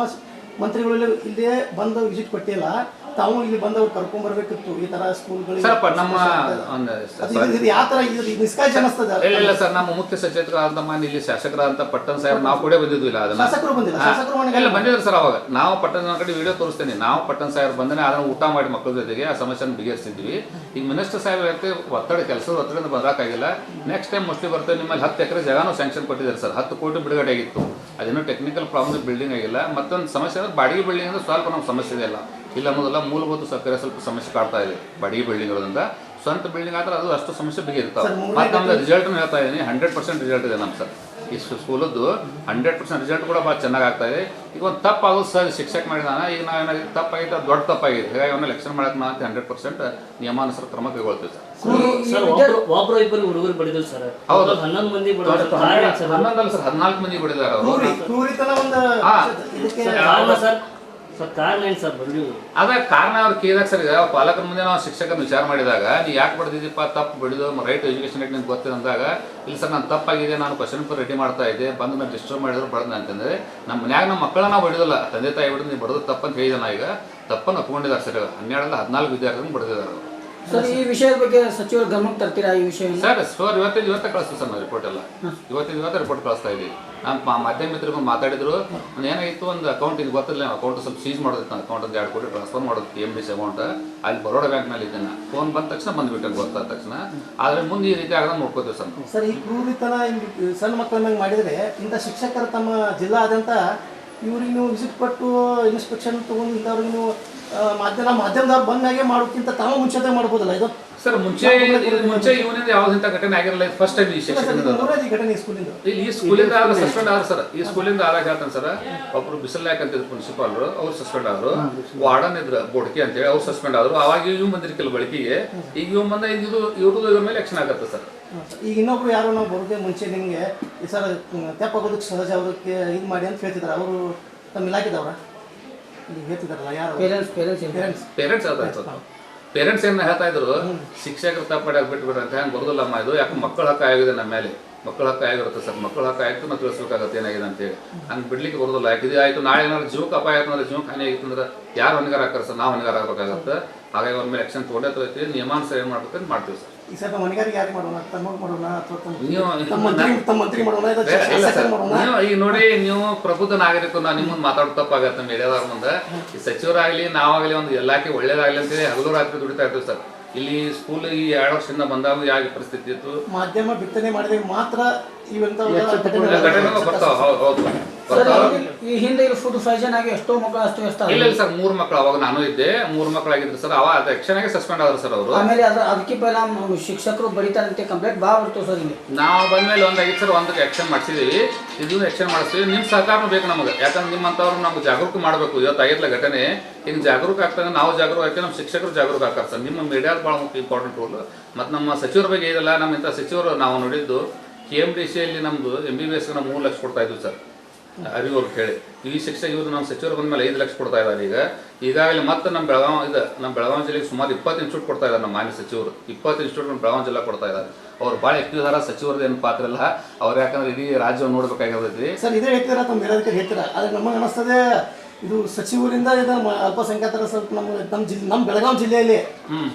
ಮಂತ್ರಿಗಳಲ್ಲಿ ಮಂತ್ರಿಗಳು ಇಲ್ಲೇ ಬಂದು ವಿಸಿಟ್ ಕೊಟ್ಟಿಲ್ಲ. ತಾವು ಇಲ್ಲಿ ಬಂದವ್ರು ಕರ್ಕೊಂಡ್ ಬರ್ಬೇಕಿತ್ತು ಈ ತರ ಸ್ಕೂಲ್ಗಳಿಗೆ ಸರಪ್ಪ ನಮ್ಮ ಒಂದು ಅದು ಇದು- ಇದು ಯಾವ ತರ ಇದು ಇದು ನಿಷ್ಕಾಳಜಿ ಅನಿಸ್ತದೆ ಇಲ್ಲ ಇಲ್ಲ ಸರ್ ನಮ್ಮ ಮುಖ್ಯ ಸಚೇತಕರಾದ ಮಾನ್ಯ ಇಲ್ಲಿ ಶಾಸಕರಾದಂತ ಪಟ್ಟಣ ಸಾಹೇಬ್ ನಾವು ಕೂಡ ಬಂದಿದ್ವಿ ಇಲ್ಲ ಅದನ್ನ. ಶಾಸಕರು ಬಂದಿಲ್ಲ. ಶಾಸಕರು ಇಲ್ಲ ಬಂದಿದ್ರು ಸರ್ ಅವಾಗ. ನಾವು ಪಟ್ಟಣ ಕಡೆ ವಿಡಿಯೋ ತೋರಿಸ್ತೇನೆ. ನಾವು ಪಟ್ಟಣ ಸಾಹೇಬ್ ಬಂದ್ರೆ ಅದನ್ನ ಊಟ ಮಾಡಿ ಮಕ್ಕಳ ಜೊತೆಗೆ ಆ ಸಮಸ್ಯೆನ ಬಗೆಹರಿಸಿದ್ವಿ ಈಗ ಮಿನಿಸ್ಟರ್ ಸಾಹೇಬ್ ಹೇಳ್ತೆ ಒತ್ತಡ ಕೆಲಸದ ಒತ್ತಡದಿಂದ ಬರೋಕ್ಕಾಗಿಲ್ಲ ನೆಕ್ಸ್ಟ್ ಟೈಮ್ ಮೋಸ್ಟ್ಲಿ ಬರ್ತೇವೆ ನಿಮ್ಮಲ್ಲಿ ಹತ್ತು ಎಕರೆ ಜಾಗನೂ ಸ್ಯಾಂಕ್ಷನ್ ಕೊಟ್ಟಿದ್ದಾರೆ ಸರ್. ಹತ್ತು ಕೋಟಿ ಬಿಡುಗಡೆ ಆಗಿತ್ತು. ಅದೇನೋ ಟೆಕ್ನಿಕಲ್ ಪ್ರಾಬ್ಲಮ್ ಬಿಲ್ಡಿಂಗ್ ಆಗಿಲ್ಲ. ಮತ್ತೊಂದು ಸಮಸ್ಯೆ ಅಂದ್ರೆ ಬಾಡಿಗೆ ಬಿಲ್ಡಿಂಗ್ ಅಂದ್ರೆ ಸ್ವಲ್ಪ ನಮ್ಮ ಸಮಸ್ಯೆ ಇದೆಯಲ್ಲ ಇಲ್ಲ ಮೊದಲ ಮೂಲಭೂತ ಸೌಕರ್ಯ ಸ್ವಲ್ಪ ಸಮಸ್ಯೆ ಕಾಡ್ತಾ ಇದೆ ಬಡಿ ಬಿಲ್ಡಿಂಗ್ ಇರೋದ್ರಿಂದ ಸ್ವಂತ ಬಿಲ್ಡಿಂಗ್ ಆದ್ರೆ ಅದು ಅಷ್ಟು ಸಮಸ್ಯೆ ಬಗೆಹರಿತಾವೆ ಸರ್, ಮೂರನೇ ಮತ್ತೆ ನಮ್ದು ರಿಸಲ್ಟ್ ಹೇಳ್ತಾ ಇದ್ದೀನಿ ಹಂಡ್ರೆಡ್ ಪರ್ಸೆಂಟ್ ರಿಸಲ್ಟ್ ಇದೆ ನಮ್ಮ ಸರ್. ಈ ಸ್ಕೂಲದ್ದು ಹಂಡ್ರೆಡ್ ಪರ್ಸೆಂಟ್ ರಿಸಲ್ಟ್ ಕೂಡ ಭಾಳ ಚೆನ್ನಾಗಿ ಆಗ್ತಾ ಇದೆ. ಈಗ ಒಂದು ತಪ್ಪಾಗೋದು ಸರ್ ಶಿಕ್ಷಕ ಮಾಡಿದಾನ ಈಗ ನಾವು ಏನಾಗಿದೆ ತಪ್ಪಾಗಿದೆ ಅದು ದೊಡ್ಡ ತಪ್ಪಾಗಿದೆ ಹೀಗಾಗಿ ಅವನ್ನ ಲೆಕ್ಷನ್ ಮಾಡಕ್ಕೆ ನಾವು ಹಂಡ್ರೆಡ್ ಪರ್ಸೆಂಟ್ ನಿಯಮಾನುಸಾರ ಕ್ರಮ ಕೈಗೊಳ್ತೀವಿ ಸರ್. ಸರ್ ಒಬ್ರು ಒಬ್ರು ಇಬ್ಬರು ಹುಡುಗರು ಬಡಿದ್ರು ಸರ್. ಹೌದು. ಹನ್ನೊಂದು ಮಂದಿ ಹನ್ನೊಂದಲ್ಲ ಸರ್ ಹದಿನಾಲ್ಕು ಮಂದಿ ಬಿಡಿದಾರೆ ಅವರು. ಸರ್ ಕಾರಣ ಸರ್ ಕಾರಣ ಅವ್ರು ಕೇಳಿದಾಗ ಸರ್ ಈಗ ಪಾಲಕರ ಮುಂದೆ ನಾವು ಶಿಕ್ಷಕನ ವಿಚಾರ ಮಾಡಿದಾಗ, ನೀ ಯಾಕೆ ಬಡ್ದಿದ್ದೀಪ್ಪ ತಪ್ಪು ಬಿಡಿದು ರೈಟ್ ಎಜುಕೇಶನ್ ರೇಟ್ ನಿಮ್ಗೆ ಗೊತ್ತಿದೆ ಅಂದಾಗ, ಇಲ್ಲ ಸರ್, ನಾನು ತಪ್ಪಾಗಿದೆ, ನಾನು ಕ್ವಶನ್ ಪೇಪರ್ ರೆಡಿ ಮಾಡ್ತಾ ಇದ್ದೆ, ಬಂದು ನಾನು ಡಿಸ್ಟರ್ಬ್ ಮಾಡಿದ್ರು ಬಡ್ದೆ ಅಂತಂದ್ರೆ, ನಮ್ಮ ಮನ್ಯಾಗ ನಮ್ಮ ಮಕ್ಕಳನ್ನ ನಾವು ಬಡಿದಿಲ್ಲ. ತಂದೆ ತಾಯಿ ಬಿಡಿದ್ರು ನೀವು ಬಡದು ತಪ್ಪಂತ ಹೇಳಿದ ನಾ ಈಗ ತಪ್ಪನ್ನು ಒಪ್ಕೊಂಡಿದ್ದಾರೆ ಸರ್. ಹನ್ನೆರಡಲ್ಲ ಹದಿನಾಲ್ಕು ವಿದ್ಯಾರ್ಥಿಗಳು ಬಡ್ದಿದ್ದಾರೆ. ಸರ್ ಈ ವಿಷಯದ ಬಗ್ಗೆ ಸಚಿವರು ಗಮನಕ್ಕೆ ತರ್ತೀರಾ ಈ ವಿಷಯ ಸರ್ ಸರ್ ಇವತ್ತಿನ ಇವತ್ತೇ ಕಳಿಸ್ತು ಸರ್ ನಾವು ರಿಪೋರ್ಟ್ ಎಲ್ಲ. ಇವತ್ತಿನ ಇವತ್ತೇ ರಿಪೋರ್ಟ್ ಕಳಿಸ್ತಾ ಇದ್ದೀವಿ ನಮ್ಮ ಮಾ- ಮಾಧ್ಯಮ ಮಿತ್ರರು ಮಾತಾಡಿದ್ರು ಒಂದು ಏನಾಗಿತ್ತು ಒಂದು ಅಕೌಂಟ್ ಇದು ಗೊತ್ತಿಲ್ಲ ಅಕೌಂಟ್ ಸ್ವಲ್ಪ ಸೀಸ್ ಮಾಡೋದಿತ್ತು ಅಕೌಂಟ್ ಒಂದು ಎರಡು ಕೋಟಿ ಟ್ರಾನ್ಸ್ಫರ್ ಮಾಡೋದು ಎಂ ಡಿ ಸಿ ಅಮೌಂಟ್ ಅಲ್ಲಿ ಬರೋಡ ಬ್ಯಾಂಕ್ನಲ್ಲಿ ಇದನ್ನ ಫೋನ್ ಬಂದ ತಕ್ಷಣ ಬಂದ್ಬಿಟ್ಟು ಗೊತ್ತಾದ ತಕ್ಷಣ. ಆದರೆ ಮುಂದೆ ಈ ರೀತಿ ಆಗದ ನೋಡ್ಕೋತೀವಿ ಸರ್. ಸರ್ ಈ ಕ್ರೂರಿತನ ಹಿಂಗ್ ಸಣ್ಣ ಮಕ್ಕಳ ಮೇಲೆ ಮಾಡಿದರೆ ಇಂಥ ಶಿಕ್ಷಕರು ತಮ್ಮ ಜಿಲ್ಲಾದ್ಯಂತ ಇವ್ರಿಗೆ ನೀವು ವಿಸಿಟ್ ಕೊಟ್ಟು ಇನ್ಸ್ಪೆಕ್ಷನ್ ತೊಗೊಂಡು ಇಂಥವ್ರಿಗೆ ನೀವು ಮಾಧ್ಯಮ ಮಾಧ್ಯಮದಾಗ ಬಂದಾಗೆ ಮಾಡೋಕ್ಕಿಂತ ತಾವು ಮುಂಚೆ ಮಾಡ್ಬೋದಲ್ಲ ಇದು? ಸರ್ ಮುಂಚೆ ಮುಂಚೆ ಇವನಿಂದ ಯಾವುದಂತ ಘಟನೆ ಆಗಿರಲ್ಲ ಫಸ್ಟ್ ಟೈಮ್ ಈ ಘಟನೆ ಈ ಸ್ಕೂಲಿಂದ. ಈ ಸ್ಕೂಲಿಂದ ಸಸ್ಪೆಂಡ್ ಆದ್ರು ಸರ್. ಈ ಸ್ಕೂಲಿಂದ ಆದಾಗ ಹೇಳ್ತಾನೆ ಸರ್. ಒಬ್ರು ಬಿಸಿಲಾಕ್ ಅಂತ ಪ್ರಿನ್ಸಿಪಾಲ್ರು ಅವ್ರು ಸಸ್ಪೆಂಡ್ ಆದ್ರು. ವಾರ್ಡನ್ ಇದ್ರ ಬೋಡ್ಕಿ ಅಂತೇಳಿ ಅವ್ರು ಸಸ್ಪೆಂಡ್ ಆದ್ರು. ಅವಾಗ ಇವ್ ಬಂದಿರಿ ಕೆಲವು ಬಳಕೆಗೆ ಈಗ ಇವ್ ಬಂದ ಇದು ಇವ್ರದ್ದು ಇವ್ರ ಮೇಲೆ ಆಕ್ಷನ್ ಆಗತ್ತೆ ಸರ್. ಈಗ ಇನ್ನೊಬ್ರು ಯಾರೋ ನಾವು ಬರೋದೇ ಮುಂಚೆ ನಿಮಗೆ ಈ ಸರ್ ಬದುಕ್ ಸಹಜ ಅವ್ರಿಗೆ ಇದು ಮಾಡಿ ಅಂತ ಹೇಳ್ತಿದ್ದಾರೆ ಅವರು ತಮ್ಮ ಇಲಾಖೆದವ್ರ? ಯಾರು? ಪೇರೆಂಟ್ಸ್ ಪೇರೆಂಟ್ಸ್ ಪೇರೆಂಟ್ಸ್ ಪೇರೆಂಟ್ಸ್ ಏನ್ ಹೇಳ್ತಾ ಇದ್ರು? ಶಿಕ್ಷಕರ ತಪ್ಪಾಡಿ ಬಿಟ್ಬಿಡ್ರಿ ಅಂತ ಹೆಂಗ್ ಬರೋದಿಲ್ಲಮ್ಮ ಇದು? ಯಾಕೆ ಮಕ್ಕಳ ಹಕ್ಕ ಆಗಿದೆ ನಮ್ಮ ಮೇಲೆ. ಮಕ್ಕಳ ಹಕ್ಕ ಆಗಿರುತ್ತೆ ಸರ್. ಮಕ್ಕಳ ಹಕ್ಕ ಆಯ್ತು ನಾವು ತಿಳಿಸ್ಬೇಕಾಗತ್ತೆ ಏನಾಗಿದೆ ಅಂತೇಳಿ ಹಂಗೆ ಬಿಡ್ಲಿಕ್ಕೆ ಬರೋದಿಲ್ಲ. ಯಾಕೆ ಇದು ಆಯ್ತು? ನಾಳೆ ಏನಾದ್ರು ಜೀವಕ್ಕೆ ಅಪಾಯ ಆಯ್ತು ಅಂದ್ರೆ ಜೀವಕ್ಕೆ ಹಾನಿ ಆಗಿತ್ತು ಅಂದ್ರೆ ಯಾರು ಹೊಣೆಗಾರ ಹಾಕಾರ ಸರ್? ನಾವು ಹೊಣೆಗಾರ ಆಗ್ಬೇಕಾಗತ್ತೆ. ಹಾಗಾಗಿ ಅವ್ರ ಮೇಲೆ ಆಕ್ಷನ್ ತೊಗೊಂಡೇ ತೊಗೊಳ್ತೀವಿ. ನಿಯಮಾನುಸಾರ ಏನು ಮಾಡ್ಬೇಕು ಮಾಡ್ತೀವಿ ಸರ್. ಈ ಸರ್ ನಮ್ಮ ಹೊಣೆಗಾರಿಕೆ ಯಾರಿಗೆ ಮಾಡೋಣ? ತಮ್ಮ ಮಾಡೋಣ ಅಥವಾ ತಮ್ಮ ನೀವು ಮಂತ್ರಿ ತಮ್ಮ ಮಂತ್ರಿ ಮಾಡೋಣ ಅಥವಾ ಇಲ್ಲ ಮಾಡೋಣ? ನೀವು ಈಗ ನೋಡಿ ನೀವು ಪ್ರಬುದ್ಧ ನಾಗರಿಕರು ನಾನು ನಿಮ್ಮ ಮುಂದೆ ಮಾತಾಡೋ ತಪ್ಪಾಗತ್ತೆ ಮೀಡಿಯಾದವ್ರ ಮುಂದೆ. ಈ ಸಚಿವರಾಗಲಿ ನಾವಾಗಲಿ ಒಂದು ಎಲ್ಲಾಕೆ ಒಳ್ಳೇದಾಗಲಿ ಅಂತೇಳಿ ಹಗಲು ರಾತ್ರಿ ದುಡಿತಾ ಇರ್ತೀವಿ ಸರ್. ಇಲ್ಲಿ ಸ್ಕೂಲ್ ಈ ಎರಡು ವರ್ಷದಿಂದ ಬಂದಾಗ ಯಾವ ಪರಿಸ್ಥಿತಿ ಇತ್ತು. ಮಾಧ್ಯಮ ಬಿತ್ತನೆ ಮಾಡಿದ್ರೆ ಮಾತ್ರ ಇವಂತ ಘಟನೆ ಬರ್ತಾವ. ಹೌದು ಹೌದು. ಸರ್ ಈ ಹಿಂದೆ ಇಲ್ಲಿ ಫುಡ್ ಆಗಿ ಎಷ್ಟೋ ಮಕ್ಕಳು ಅಷ್ಟು ಇಲ್ಲ ಇಲ್ಲ ಸರ್ ಮೂರು ಮಕ್ಕಳು ಅವಾಗ ನಾನು ಇದ್ದೆ ಮೂರು ಮಕ್ಕಳಾಗಿದ್ರು ಸರ್ ಆಗಿ ಸಸ್ಪೆಂಡ್ ಆದ್ರು ಸರ್ ಅವರು. ಆಮೇಲೆ ಅದಕ್ಕೆ ಪೈಲ ಶಿಕ್ಷಕರು ಬಡಿತಾರಂತೆ ಕಂಪ್ಲೇಂಟ್ ಬಾ ಬರ್ತು ಸರ್ ಇಲ್ಲಿ. ನಾವು ಬಂದ್ಮೇಲೆ ಒಂದಾಗಿತ್ತು ಸರ್ ಒಂದಕ್ಕೆ ಆಕ್ಷನ್ ಮಾಡಿಸಿದೀವಿ. ಇದು ಆಕ್ಷನ್ ಮಾಡಿಸ್ತೀವಿ. ನಿಮ್ಮ ಸಹಕಾರನೂ ಬೇಕು ನಮಗೆ. ಯಾಕಂದ್ರೆ ನಿಮ್ಮಂಥವ್ರು ನಮ್ಗೆ ಜಾಗೃತಿ ಮಾಡಬೇಕು. ಇವತ್ತು ಆಗಿರ್ಲ ಘಟನೆ ಹಿಂಗ್ ಜಾಗರೂಕ ಆಗ್ತದೆ ನಾವು ಜಾಗೃತಿ ಆಗ್ತೀವಿ ನಮ್ಮ ಶಿಕ್ಷಕರು ಜಾಗರೂಕ ಆಗ್ತಾರೆ ಸರ್. ನಿಮ್ಮ ಮೀಡಿಯಾ ಭಾಳ ಮುಖ್ಯ ಇಂಪಾರ್ಟೆಂಟ್ ರೋಲ್ ಮತ್ತೆ ನಮ್ಮ ಸಚಿವರ ಬಗ್ಗೆ ಇದೆಲ್ಲ ನಮ್ಮ ಇಂಥ ಸಚಿವರು ನಾವು ನೋಡಿದ್ದು ಕೆ ಎಂ ಡಿ ಸಿಯಲ್ಲಿ ನಮ್ದು ಎಂ ಬಿ ಬಿ ಎಸ್ಗೆ ನಾವು ಮೂರು ಲಕ್ಷ ಕೊಡ್ತಾ ಇದ್ವಿ ಸರ್. ಅರಿವು ಹೇಳಿ ಈ ಶಿಕ್ಷೆ ಇವರು ನಮ್ಮ ಸಚಿವರು ಬಂದ ಮೇಲೆ ಐದು ಲಕ್ಷ ಕೊಡ್ತಾ ಇದ್ದಾರೆ ಈಗ. ಈಗಾಗಲೇ ಮತ್ತೆ ನಮ್ಮ ಬೆಳಗಾವಿ, ಇದು ನಮ್ಮ ಬೆಳಗಾವ್ ಜಿಲ್ಲೆಗೆ ಸುಮಾರು ಇಪ್ಪತ್ತು ಇನ್ಸ್ಟಿಟ್ಯೂಟ್ ಕೊಡ್ತಾ ಇದ್ದಾರೆ ನಮ್ಮ ಮಾನ್ಯ ಸಚಿವರು. ಇಪ್ಪತ್ತು ಇನ್ಸ್ಟಿಟ್ಯೂಟ್ ನಮ್ಮ ಬೆಳಗಾವಿ ಜಿಲ್ಲೆ ಕೊಡ್ತಾ ಇದ್ದಾರೆ ಅವ್ರು ಭಾಳ ಎಕ್ಟಿವ್ ಇದಾರ ಸಚಿವರದ್ದು ಏನು ಪಾತ್ರ ಇಲ್ಲ. ಅವ್ರು ಯಾಕಂದ್ರೆ ಇಡೀ ರಾಜ್ಯವನ್ನು ನೋಡ್ಬೇಕಾಗಿರ್ತೈತಿ. ಸರ್, ಇದೇ ಹೇಳ್ತೀರಾ ತಮ್ಮ ಹೇಳ್ತೀರಾ ಆದ್ರೆ ನಮಗೆ ಅನಿಸ್ತದೆ ಇದು ಸಚಿವರಿಂದ ಇದು ಮ- ಅಲ್ಪಸಂಖ್ಯಾತರ ಸ್ವಲ್ಪ ನಮ್ಮ ನಮ್ಮ ಜಿಲ್ಲೆ ನಮ್ಮ ಬೆಳಗಾವಿ ಜಿಲ್ಲೆಯಲ್ಲಿ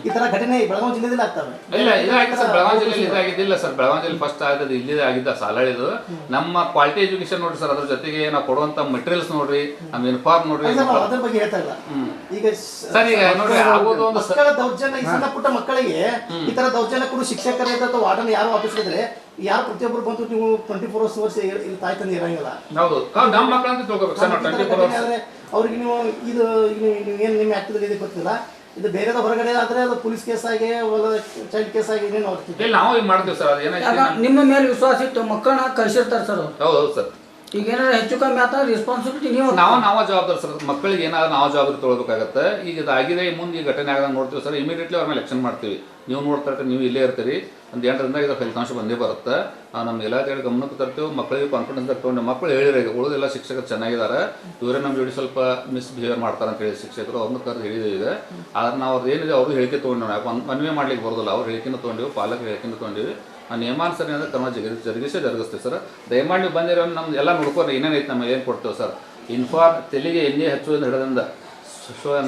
ಈ ತರ ಘಟನೆ ಬೆಳಗಾವಿ ಜಿಲ್ಲೆಯಲ್ಲಿ ಆಗ್ತವೆ. ಇಲ್ಲ ಇದಾಗಿದೆ ಸರ್. ಬೆಳಗಾವಿ ಜಿಲ್ಲೆಯಲ್ಲಿ ಇದಾಗಿದ್ದಿಲ್ಲ ಸರ್. ಬೆಳಗಾವಿ ಜಿಲ್ಲೆ ಫಸ್ಟ್ ಆಗಿದ್ದು ಇಲ್ಲಿದೆ ಆಗಿದ್ದ ಸಾಲಳಿದು. ನಮ್ಮ ಕ್ವಾಲಿಟಿ ಎಜುಕೇಶನ್ ನೋಡ್ರಿ ಸರ್ ಅದ್ರ ಜೊತೆಗೆ ನಾವು ಕೊಡುವಂತ ಮೆಟೀರಿಯಲ್ಸ್ ನೋಡ್ರಿ ನಮ್ಮ ಯೂನಿಫಾರ್ಮ್ ನೋಡ್ರಿ ಅಲ್ಲ, ನಾವು ಅದ್ರ ಬಗ್ಗೆ ಹೇಳ್ತಾ ಇಲ್ಲ. ಈಗ ಸ- ಸರ್, ಈಗ ನೋಡ್ರಿ, ಆಗೋದು ಒಂದು ಸ- ಮಕ್ಕಳ ದೌರ್ಜನ್ಯ ಈ ಸಣ್ಣ ಪುಟ್ಟ ಮಕ್ಕಳಿಗೆ ಈ ತರ ದೌರ್ಜನ್ಯ ಕೊಡು ಶಿಕ್ಷಕರೇ ಅಥವಾ ವಾರ್ಡನ್ ಯಾರು ಆಫೀಸ್ ಇದ್ರೆ ಯಾರು ಪ್ರತಿಯೊಬ್ಬರು ಬಂತು ನೀವು ಟ್ವೆಂಟಿ ಫೋರ್ ಅವರ್ಸ್ ಇಲ್ಲಿ ತಾಯಿ ತಂದೆ ಇರಂಗಿಲ್ಲ. ಹೌದು. ಹೌದು, ನಮ್ಮ ಮಕ್ಕಳಂತ ತಿಳ್ಕೊಬೇಕು ಸರ್ ನಾವು ಟ್ವೆಂಟಿ ಫೋರ್ ಅವರ್ಸ್ ಅವ್ರಿಗೆ ನೀವು ಇದು ಈಗ ನೀವು- ಏನು ನಿಮ್ಮ ಆ್ಯಕ್ಟಿದಲ್ಲಿ ಇದೆ ಗೊತ್ತಿಲ್ಲ. ಇದು ಬೇರೆದ ಹೊರಗಡೆ ಆದ್ರೆ ಅದು ಪೊಲೀಸ್ ಕೇಸ್ ಆಗಿ ಚೈಲ್ಡ್ ಕೇಸ್ ಆಗಿ ಏನೇನು ಅವ್ರಿಗೆ ಇಲ್ಲಿ ನಾವು ಮಾಡ್ತೀವಿ ಸರ್ ಅದು ಏನಾಯ್ತು ನಿಮ್ಮ ಮೇಲೆ ವಿಶ್ವಾಸ ಇತ್ತು ಮಕ್ಕಳನ್ನ ಕಳಿಸಿರ್ತಾರೆ ಸರ್ ಹೌದು ಹೌದು ಸರ್. ಈಗ ಏನಾರ ಹೆಚ್ಚು ಕಮ್ಮಿ ಆತ ರೆಸ್ಪಾನ್ಸಿಬಿಲಿಟಿ ನೀವು ನಾವು ನಾವ ಜವಾಬ್ದಾರಿ ಸರ್ ಮಕ್ಕಳಿಗೆ ಏನಾದ್ರು ನಾವು ಜವಾಬ್ದಾರಿ ತೊಗೊಳ್ಬೇಕಾಗತ್ತೆ. ಈಗ ಇದಾಗಿದೆ ಮುಂದೆ ಈ ಘಟನೆ ಆಗದಂಗೆ ನೋಡ್ತೀವಿ ಸರ್ ಇಮಿಡಿಯೇಟ್ಲಿ ಅವ್ರನ್ನ ಎಲೆಕ್ಷನ್ ಆಕ್ಷನ್ ಮಾಡ್ತೀವಿ. ನೀವು ನೋಡ್ತಾರೆ ಇರ್ತೀರಿ ನೀವು ಇಲ್ಲೇ ಇರ್ತೀರಿ. ಒಂದು ಎಂಟರಿಂದ ಇದು ಫಲಿತಾಂಶ ಬಂದೇ ಬರುತ್ತೆ. ನಾವು ನಮ್ಮ ಎಲ್ಲ ಕಡೆ ಗಮನಕ್ಕೆ ತರ್ತೀವಿ ಮಕ್ಕಳಿಗೆ ಕಾನ್ಫಿಡೆನ್ಸ್ ತಗೊಂಡು ಮಕ್ಕಳು ಹೇಳಿರಿ ಉಳಿದೆಲ್ಲ ಶಿಕ್ಷಕರು ಚೆನ್ನಾಗಿದ್ದಾರೆ. ಇವರೇ ನಮ್ಮ ಜೋಡಿ ಸ್ವಲ್ಪ ಮಿಸ್ಬಿಹೇವ್ ಮಾಡ್ತಾರೆ ಅಂತ ಹೇಳಿ ಶಿಕ್ಷಕರು ಅವ್ರನ್ನ ಕರೆದು ಹೇಳಿದ್ದೀವಿ ಈಗ. ಆದ್ರೆ ನಾವು ಅವ್ರದ್ದು ಏನಿದೆ ಅವ್ರದ್ದು ಹೇಳಿಕೆ ತೊಗೊಂಡು ಯಾಕೆ ಮನವಿ ಮಾಡ್ಲಿಕ್ಕೆ ಬರೋದಿಲ್ಲ. ಅವ್ರು ಹೇಳಿಕೆನ ತೊಗೊಂಡಿವಿ ಪಾಲಕರು ಹೇಳಿಕೆನ ತೊಗೊಂಡಿವಿ. ಆ ನಿಯಮಾನುಸಾರ ಅಂದ್ರೆ ಕ್ರಮ ಜಗ ಜರುಗಿಸಿ ಜರುಗಿಸ್ತೀವಿ ಸರ್. ದಯಮಾಡಿ ನೀವು ಬಂದಿರೋ ನಮ್ದು ಎಲ್ಲ ನೋಡ್ಕೊಂಡ್ರೆ ಏನೇನೈತೆ ನಮ್ಮ ಏನು ಕೊಡ್ತೇವೆ ಸರ್? ಇನ್ಫಾರ್ಮ್ ತೆಲಿಗೆ ಎಣ್ಣೆ ಹಚ್ಚುವುದರಿಂದ ಹಿಡಿದಿಂದ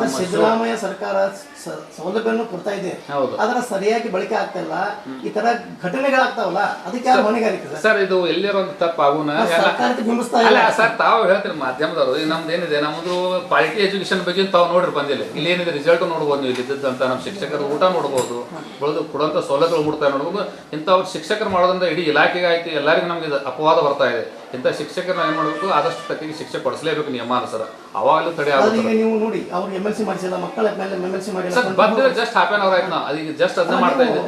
ನಮ್ಮ ಸಿದ್ದರಾಮಯ್ಯ ಸರ್ಕಾರ ಸೌಲಭ್ಯವನ್ನು ಕೊಡ್ತಾ ಇದೆ. ಹೌದು. ಅದರ ಸರಿಯಾಗಿ ಬಳಕೆ ಆಗ್ತಾ ಇಲ್ಲ. ಈ ತರ ಘಟನೆಗಳಾಗ್ತಾವಲ್ಲ ಅದಕ್ಕೆ ಯಾರು ಹೊಣೆಗಾರಿಕೆ ಸರ್? ಇದು ಎಲ್ಲಿರೋ ಒಂದು ತಪ್ಪು ಆಗುನ ನಾವು ಸರ್ಕಾರಕ್ಕೆ ಬಿಂಬಿಸ್ತಾ ಅಲ್ಲ ಸರ್ ತಾವು ಹೇಳ್ತೀರಿ ಮಾಧ್ಯಮದವರು ನಮ್ದು ಏನಿದೆ ನಮ್ದು ಕ್ವಾಲಿಟಿ ಎಜುಕೇಶನ್ ಬಗ್ಗೆ ತಾವು ನೋಡ್ರಿ ಬಂದಿಲ್ಲ. ಇಲ್ಲಿ ಏನಿದೆ ರಿಸಲ್ಟ್ ನೋಡ್ಬೋದು ನೀವು ಇಲ್ಲಿದ್ದಂತ ನಮ್ಮ ಶಿಕ್ಷಕರು ಊಟ ನೋಡ್ಬೋದು ಬೆಳೆದು ಕೊಡುವಂತ ಸೌಲಭ್ಯಗಳು ಮುಡ್ತಾ ನೋಡ್ಬೋದು. ಇಂಥವ್ರು ಶಿಕ್ಷಕರು ಮಾಡೋದ್ರಿಂದ ಇಡೀ ಇಲಾಖೆಗೆ ಆಯ್ತು ಎಲ್ಲರಿಗೂ ನಮ್ಗೆ ಇದು ಅಪವಾದ ಬರ್ತಾ ಇದೆ. ಇಂಥ ಶಿಕ್ಷಕರನ್ನ ಏನು ಮಾಡಬೇಕು? ಆದಷ್ಟು ತಕ್ಕಿಗೆ ಶಿಕ್ಷೆ ಕೊಡಿಸಲೇಬೇಕು ನಿಯಮಾನುಸಾರ. ಅವಾಗಲೂ ತಡೆ ಆಗುತ್ತೆ ನೀವು ನೋಡಿ ಅವ್ರು ಎಂ ಎಲ್ ಸಿ ಮಾಡಿಸಿಲ್ಲ ಮಕ್ಕಳ ಮೇಲೆ ಎಂ ಎಲ್ ಸಿ ಮಾಡಿಲ್ಲ ಸರ್ ಬಂದಿರೋ ಜಸ್ಟ್ ಹಾಫ್ ಆನ್ ಅವರ್ ಆಯ್ತು ನಾವು. ಅದೀಗ ಜಸ್ಟ್ ಅದನ್ನ ಮಾಡ್ತಾ ಇದ್ದೆ.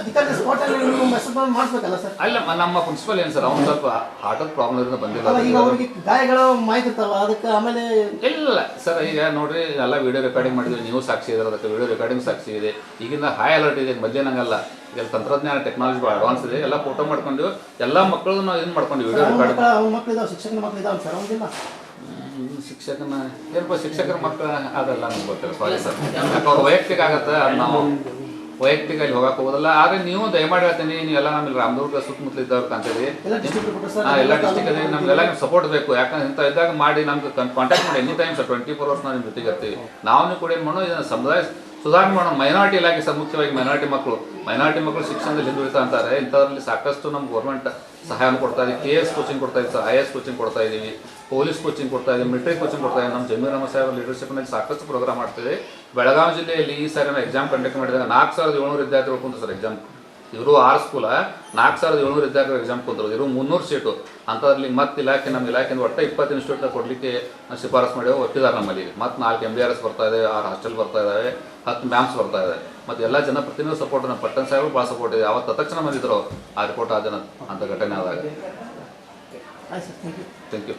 ಅಧಿಕಾರಿ ಸ್ಪಾಟ್ ಅಲ್ಲಿ ನೀವು ಮೆಸೇಜ್ ಮಾಡಿಸ್ಬೇಕಲ್ಲ ಸರ್ ಅಲ್ಲ ಮ- ನಮ್ಮ ಪ್ರಿನ್ಸಿಪಲ್ ಏನು ಸರ್ ಅವ್ನು ಸ್ವಲ್ಪ ಹಾರ್ಟದ ಪ್ರಾಬ್ಲಮ್ ಇರೋದು ಬಂದಿಲ್ಲ ಅಲ್ಲ ಈಗ ಅವ್ರಿಗೆ ಗಾಯಗಳ ಮಾಹಿತಿ ಅದಕ್ಕೆ ಆಮೇಲೆ ಇಲ್ಲ ಸರ್ ಈಗ ನೋಡ್ರಿ ಎಲ್ಲ ವಿಡಿಯೋ ರೆಕಾರ್ಡಿಂಗ್ ಮಾಡಿದ್ವಿ. ನೀವು ಸಾಕ್ಷಿ ಇದ್ರ ಅದಕ್ಕೆ ವಿಡಿಯೋ ರೆಕಾರ್ಡಿಂಗ್ ಸಾಕ್ಷಿ ಇದೆ. ಈಗಿನ ಹೈ ಅಲರ್ಟ್ ಇದೆ ಮೊದಲೇನಂಗಲ್ಲ ಈಗ ತಂತ್ರಜ್ಞಾನ ಟೆಕ್ನಾಲಜಿ ಭಾಳ ಅಡ್ವಾನ್ಸ್ ಇದೆ. ಎಲ್ಲ ಫೋಟೋ ಮಾಡ್ಕೊಂಡು ಎಲ್ಲ ಮಕ್ಕಳು ನಾವು ಇದನ್ನ ಮಾಡ್ಕೊಂಡು ವಿಡಿಯೋ ರೆಕಾರ್ಡಿಂಗ್ ಮಕ್ಕಳ ಅವ್ನ ಇದಾವೆ ಶಿಕ್ಷಕನ ಮಕ್ಕಳು ಇದಾವೆ ಸರ್ ಶಿಕ್ಷಕನ ಏನಪ್ಪ ಶಿಕ್ಷಕರ ಮಕ್ಕಳ ಅದೆಲ್ಲ ನಮ್ಗೆ ಗೊತ್ತಿಲ್ಲ ಸಾರಿ. ಸರ್ ಯಾಕೆ ಅವ್ರ ವೈಯಕ್ತಿಕ ಆಗತ್ತೆ ಅದು ನಾವು ವೈಯಕ್ತಿಕ ಅಲ್ಲಿ ಹೋಗಕ್ಕೆ ಹೋಗೋದಲ್ಲ. ಆದ್ರೆ ನೀವು ದಯಮಾಡಿ ಹೇಳ್ತೀನಿ ನೀವೆಲ್ಲ ನಮ್ಗೆ ರಾಮದುರ್ಗ ಸುತ್ತಮುತ್ತಲು ಇದ್ದವ್ರು ಅಂತೇಳಿ ಎಲ್ಲ ಡಿಸ್ಟ್ರಿಕ್ಟ್ ಕೊಟ್ಟರು ಸರ್ ಹಾ, ಎಲ್ಲ ಡಿಸ್ಟಿಕ್ ಅಲ್ಲಿ ನಮ್ಗೆಲ್ಲ ನಿಮ್ಗೆ ಸಪೋರ್ಟ್ ಬೇಕು. ಯಾಕಂದ್ರೆ ಇಂಥ ಇದ್ದಾಗ ಮಾಡಿ ನಮ್ಗೆ ಕಾಂಟ್ಯಾಕ್ಟ್ ಮಾಡಿ. Any time sir twenty four hours ನಾವು ನಿಮ್ಮ ಜೊತೆಗೆ ಇರ್ತೀವಿ. ನಾವು ನೀವು ಕೂಡ ಏನು ಮಾಡೋ ಇದನ್ನ ಸಮುದಾಯ ಸುಧಾರಣೆ ಮಾಡೋಣ ಮೈನಾರಿಟಿ ಇಲಾಖೆ ಸರ್ ಮುಖ್ಯವಾಗಿ ಮೈನಾರಿಟಿ ಮಕ್ಕಳು. ಮೈನಾರಿಟಿ ಮಕ್ಕಳು ಶಿಕ್ಷಣದಲ್ಲಿ ಹಿಂದುಳಿತಾ ಅಂತಾರೆ. ಇಂಥದ್ರಲ್ಲಿ ಸಾಕಷ್ಟು ನಮ್ಮ ಗೌರ್ಮೆಂಟ್ ಸಹಾಯವನ್ನು ಕೊಡ್ತಾ ಇದೆ. ಕೆ ಎಸ್ ಕೋಚಿಂಗ್ ಕೊಡ್ತಾ ಇದೆ ಸರ್ ಐ ಎಸ್ ಕೋಚಿಂಗ್ ಕೊಡ್ತಾ ಇದ್ದೀವಿ ಪೊಲೀಸ್ ಕೋಚಿಂಗ್ ಕೊಡ್ತಾ ಇದೆ ಮಿಲಿಟರಿ ಕೋಚಿಂಗ್ ಕೊಡ್ತಾ ಇದೆ. ನಮ್ಮ ಜಮೀರ್ ರಮ ಸಾಹೇಬ್ ಲೀಡರ್ಶಿಪ್ನಲ್ಲಿ ಸಾಕಷ್ಟು ಪ್ರೋಗ್ರಾಮ್ ಮಾಡ್ತಿದೆ. ಬೆಳಗಾವಿ ಜಿಲ್ಲೆಯಲ್ಲಿ ಈ ಸಾರಿ ಎಕ್ಸಾಮ್ ಕಂಡಕ್ಟ್ ಮಾಡಿದಾಗ ನಾಲ್ಕು ಸಾವಿರದ ಏಳ್ನೂರು ವಿದ್ಯಾರ್ಥಿಗಳು ಕುಂತು ಸರ್ ಎಕ್ಸಾಮ್ ಇವರು ಆರ್ ಸ್ಕೂಲ ನಾಲ್ಕು ಸಾವಿರದ ಏಳ್ನೂರು ವಿದ್ಯಾರ್ಥಿಗಳು ಎಕ್ಸಾಮ್ ಕುಂತರು ಇವರು ಮುನ್ನೂರು ಸೀಟು ಅಂಥದ್ರಲ್ಲಿ ಮತ್ತೆ ಇಲಾಖೆ ನಮ್ಮ ಇಲಾಖೆಯಿಂದ ಒಟ್ಟು ಇಪ್ಪತ್ತು ಇನ್ಸ್ಟಿಟ್ಯೂಟ್ ಕೊಡಲಿಕ್ಕೆ ಶಿಫಾರಸು ಮಾಡಿ ಒಪ್ಪಿದ್ದಾರೆ ನಮ್ಮಲ್ಲಿ. ಮತ್ತು ನಾಲ್ಕು ಎಂ ಬಿ ಆರ್ ಎಸ್ ಬರ್ತಾ ಇದೆ ಆರು ಹಾಸ್ಟೆಲ್ ಬರ್ತಾ ಇದ್ದಾವೆ ಹತ್ತು ಮ್ಯಾಮ್ಸ್ ಬರ್ತಾ ಇದೆ ಮತ್ತು ಎಲ್ಲ ಜನ ಪ್ರತಿನಿಧಿ ಸಪೋರ್ಟ್ ನಮ್ಮ ಪಟ್ಟಣ ಸಾಹೇಬರು ಭಾಳ ಸಪೋರ್ಟ್ ಇದೆ. ಅವತ್ತು ತಕ್ಷಣ ಬಂದಿದ್ದರು ಆ ರಿಪೋರ್ಟ್ ಆ ಜನ ಅಂತ ಘಟನೆ ಆದಾಗ. ಆಯ್ತು ಥ್ಯಾಂಕ್ ಯು ಥ್ಯಾಂಕ್ ಯು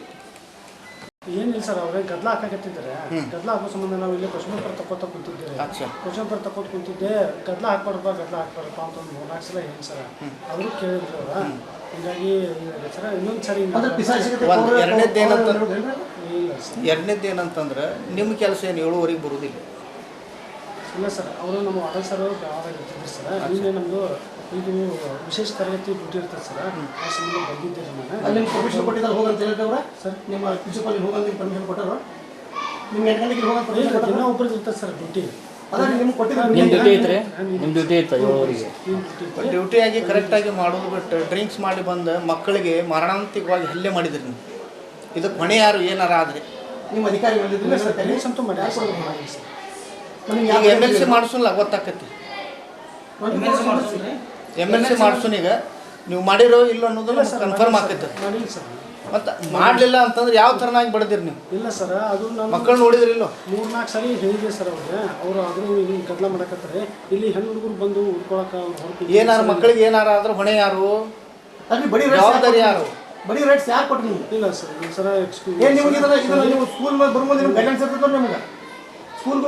ಏನಿಲ್ಲ ಸರ್ ಅವ್ರಿಗೆ ಗದ್ಲ ಹಾಕಾಕತ್ತಿದ್ದಾರೆ. ಗದ್ದಲ ಹಾಕೋ ಸಂಬಂಧ ನಾವು ಇಲ್ಲಿ ಕ್ವಶನ್ ಪೇಪರ್ ತಕೋತ ಕುಂತಿದ್ದೇವೆ. ಕ್ವಶನ್ ಪೇಪರ್ ತಕೋತ ಕುಂತಿದ್ದೆ ಗದ್ಲ ಹಾಕ್ಬಾರ್ದಪ್ಪ ಗದ್ಲ ಹಾಕ್ಬಾರ್ದಪ್ಪ ಅಂತ ಒಂದು ಮೂರ್ನಾಲ್ಕು ಸಲ ಹೇಳಿ ಸರ್. ಅವರು ಕೇಳಿದ್ರು ಅವ್ರ. ಹಿಂಗಾಗಿ ಸರ್ ಇನ್ನೊಂದು ಸರಿ ಎರಡನೇದ್ದು ಏನಂತಂದ್ರೆ ನಿಮ್ಮ ಕೆಲಸ ಏನು ಏಳುವರೆಗೆ ಬರುವುದಿಲ್ಲ ಇಲ್ಲ ಸರ್ ಅವರು ನಮ್ಮ ವಾರ್ಡನ್ ಸರ್ ಯಾವಾಗ ಸರ್. ನಮ್ಮದು ಇದು ವಿಶೇಷ ತರಗತಿ ಡ್ಯೂಟಿ ಇರ್ತದೆ ಸರ್. ಆ ಸಂಬಂಧ ಬಂದಿದ್ದೇನೆ ನಾನು. ಅಲ್ಲಿ ಪರ್ಮಿಷನ್ ಕೊಟ್ಟಿದ್ದಾರೆ ಹೋಗಂತ ಸರ್. ನಿಮ್ಮ ಪ್ರಿನ್ಸಿಪಲ್ ಹೋಗಂತ ಪರ್ಮಿಷನ್ ಕೊಟ್ಟರು? ನಿಮ್ಗೆ ಎಂಟು ಗಂಟೆಗೆ ಹೋಗಂತ ಪರ್ಮಿಷನ್ ಕೊಟ್ಟರು? ಒಬ್ರದ್ದು ಇರ್ತದೆ ಸರ್ ಡ್ಯೂಟಿ. ಅದೇ ನಿಮ್ಗೆ ಕೊಟ್ಟಿದ್ದಾರೆ ನಿಮ್ಮ ಡ್ಯೂಟಿ ಐತ್ರಿ? ನಿಮ್ಮ ಡ್ಯೂಟಿ ಐತೆ ಏಳುವರೆಗೆ ಡ್ಯೂಟಿಯಾಗಿ ಕರೆಕ್ಟಾಗಿ ಮಾಡೋದು ಬಿಟ್ಟು ಡ್ರಿಂಕ್ಸ್ ಮಾಡಿ ಬಂದು ಮಕ್ಕಳಿಗೆ ಮರಣಾಂತಿಕವಾಗಿ ಹಲ್ಲೆ ಮಾಡಿದ್ರಿ ನೀವು. ಇದಕ್ಕೆ ಹೊಣೆ ಯಾರು ಏನಾರ ಆದರೆ. ನಿಮ್ಮ ಅಂತೂ ಮಾಡಿ ಸರ್ ನಿಮ್ಗೆ ಈಗ ಎಂ ಎಲ್ ಸಿ ಮಾಡಿಸಲ್ಲ ಗೊತ್ತಾಕತಿ ಎಂ ಎಲ್ ಸಿ ಈಗ. ನೀವು ಮಾಡಿರೋ ಇಲ್ಲ ಅನ್ನೋದು ಕನ್ಫರ್ಮ್ ಆಕೈತೆ ಮಾಡಿಲ್ಲ ಸರ್. ಮತ್ತು ಮಾಡಲಿಲ್ಲ ಅಂತಂದ್ರೆ ಯಾವ ಥರನಾಗಿ ಬಡ್ದಿರಿ ನೀವು? ಇಲ್ಲ ಸರ್ ಅದು ನಾನು ಮಕ್ಕಳು ಮೂರು ಮೂರ್ನಾಲ್ಕು ಸಲ ಹೇಳಿದೆ ಸರ್ ಅವ್ರಿಗೆ. ಅವರು ಆದರೂ ಹಿಂಗೆ ಗದ್ದಲ ಮಾಡಕತ್ತಾರೆ. ಇಲ್ಲಿ ಹೆಣ್ಣು ಹುಡುಗರು ಬಂದು ಉಳ್ಕೊಳಕ್ಕೆ ಏನಾರು ಮಕ್ಕಳಿಗೆ ಏನಾರ ಆದ್ರೆ ಹೊಣೆ ಯಾರು? ಅಲ್ಲಿ ಬಡಿ ಜವಾಬ್ದಾರಿ ಯಾರು? ಬಡಿ ರೇಟ್ಸ್ ಯಾರು ಕೊಟ್ಟು ನೀವು ಇಲ್ಲ ಸರ್ ಸರ್ ಎಕ್ಸ್ಕ್ಯೂಸ್ ಏನ್ ನಿಮ್ಗೆ ಇದನ್ನ ಇದನ್ನ ನೀವು ಸ್ಕೂಲ್ ಮೇಲೆ ಬರುವಂತ ನಿಮ್ಗೆ ಗೈಡೆನ್ಸ್ ಇರ್ತದೆ ನಿಮ್ಗೆ? ಸ್ಕೂಲ್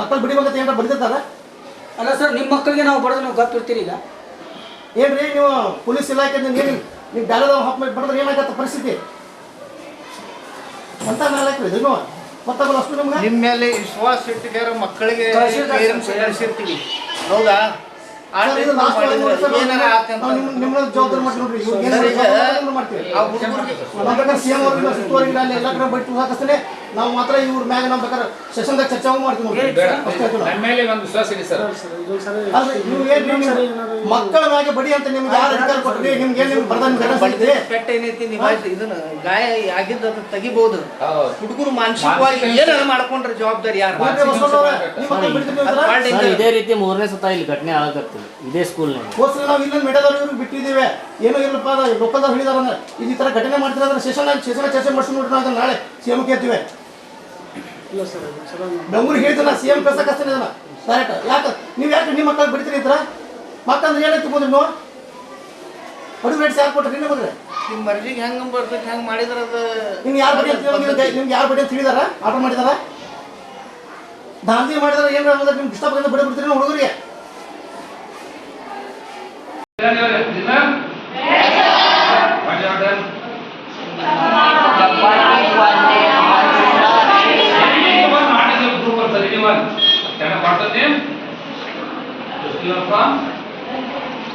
ಮಕ್ಕಳು ಬಿಡಿಬೇಕಂತ ಏನಾರ ಬಡಿದಿರ್ತಾರ ಅಲ್ಲ ಸರ್ ನಿಮ್ಮ ಮಕ್ಕಳಿಗೆ ನಾವು ಬಡದು ನಾವು ಗೊತ್ತಿರ್ತೀರಿ ಇರ್ತೀರಿ ಈಗ. ಏನ್ರಿ ನೀವು ಪೊಲೀಸ್ ಇಲಾಖೆ ಏನು ನೀವು ಬ್ಯಾರದ ಹಾಪ್ ಮಾಡಿ ಏನಾಗತ್ತ ಏನಾಗತ್ತೆ ಪರಿಸ್ಥಿತಿ? ಅಂತ ನಾಲ್ಕು ಇದನ್ನು ಗೊತ್ತಾಗಲ್ಲ ಅಷ್ಟು ನಿಮ್ಗೆ? ನಿಮ್ಮ ಮೇಲೆ ವಿಶ್ವಾಸ ಇಟ್ಟಿದ್ದಾರೆ ಮಕ್ಕಳಿಗೆ ಕಳ್ಸಿರ್ತೀವಿ. ಹೌದಾ? ಜವಾಬ್ದಾರಿ ಮಾಡ್ತೀವಿ ನಮ್ಮ ನಾವು ಮಾತ್ರ ಇವ್ರ ಮ್ಯಾಗ ನಾವು ಬೇಕಾದ್ರೆ ಸೆಷನ್ದಾಗ ಚರ್ಚೆ ಮಾಡ್ತೀವಿ ನನ್ನ ಮೇಲೆ ಒಂದು ವಿಶ್ವಾಸ ಇದೆ ಸರ್. ಮಕ್ಕಳ ಮ್ಯಾಗೆ ಬಡಿ ಅಂತ ನಿಮ್ಗೆ ಯಾರು ಅಧಿಕಾರ ಕೊಟ್ರಿ? ನಿಮ್ಗೆ ಏನ್ ನಿಮ್ಗೆ ಬರ್ದ ನಿಮ್ಗೆ ಗರಸ್ ಐತಿ? ಪೆಟ್ಟ ಏನೈತಿ ಇದನ್ನ ಗಾಯ ಆಗಿದ್ದ ಅದು ತೆಗಿಬಹುದು ಹೌದು. ಹುಡುಗರು ಮಾನಸಿಕವಾಗಿ ಮಾನಸಿಕ ಏನಾರ ಮಾಡ್ಕೊಂಡ್ರೆ ಜವಾಬ್ದಾರಿ ಯಾರು? ನಿಮ್ಮ. ಇದೇ ರೀತಿ ಮೂರನೇ ಸತ ಇಲ್ಲಿ ಘಟನೆ ಆಗತ್ತೆ ಇದೇ ಸ್ಕೂಲ್ನಾಗ ಹೋದ್ಸಲ ನಾವು ಇಲ್ಲ ಮೀಡಿಯಾದವ್ರು ಇವ್ರಿಗೆ ಬಿಟ್ಟಿದ್ದೇವೆ. ಏನೋ ಇಲ್ಲಪ್ಪ ಲೋಕಲ್ದವ್ರು ಹೇಳಿದಾರ ಅಂದ್ರೆ. ಇದು ಈ ಥರ ಘಟನೆ ಮಾಡ್ತೀರ ಅಂದ್ರೆ ಸೆಷನ್ ಸೆಷನ್ ಚರ್ಚೆ ಮಾಡ್ಸಿ ನೋಡ್ರಿ ಅದನ್ನ ನಾಳೆ ಸಿ ಎಂ ಕೇಳ್ತೀವಿ. ಇಲ್ಲ ಸರ್ ಬೆಂಗಳೂರಿಗೆ ಸಿ ಎಂ ಕಳ್ಸಕ್ಕೆ ಅಷ್ಟೇ ಇದನ್ನ ಡೈರೆಕ್ಟ್ ಯಾಕೆ ನೀವು ಯಾಕೆ ನಿಮ್ಮ ಮಕ್ಕಳಿಗೆ ಬಿಡ್ತೀರಿ ಇದ್ರ ಥರ? ಮಕ್ಕಂದ್ರೆ ಏನೈತಿ ಬಂದ್ರಿ ನೀವು? ಹುಡುಗ ರೇಟ್ಸ್ ಯಾರು ಕೊಟ್ರಿ ನಿಮಗೆ ನಿಮ್ಮ ಮರ್ಜಿಗೆ ಹೆಂಗ್ ಬರ್ತೈತೆ ಹೆಂಗ್ ಮಾಡಿದ್ರ ಅದು? ನಿಮ್ಗೆ ಯಾರು ಬಡಿ ಅಂತ ನಿಮ್ಗೆ ಯಾರು ಬಡಿ ಅಂತ ಹೇಳಿದಾರ ಆರ್ಡರ್ ಮಾಡಿದಾರ? ದಾಂಧಿ ಮಾಡಿದಾರ ಏನು ಅಂದ್ರೆ ನಿಮ್ಗೆ ಇಷ್ಟ ಬಂದ particular from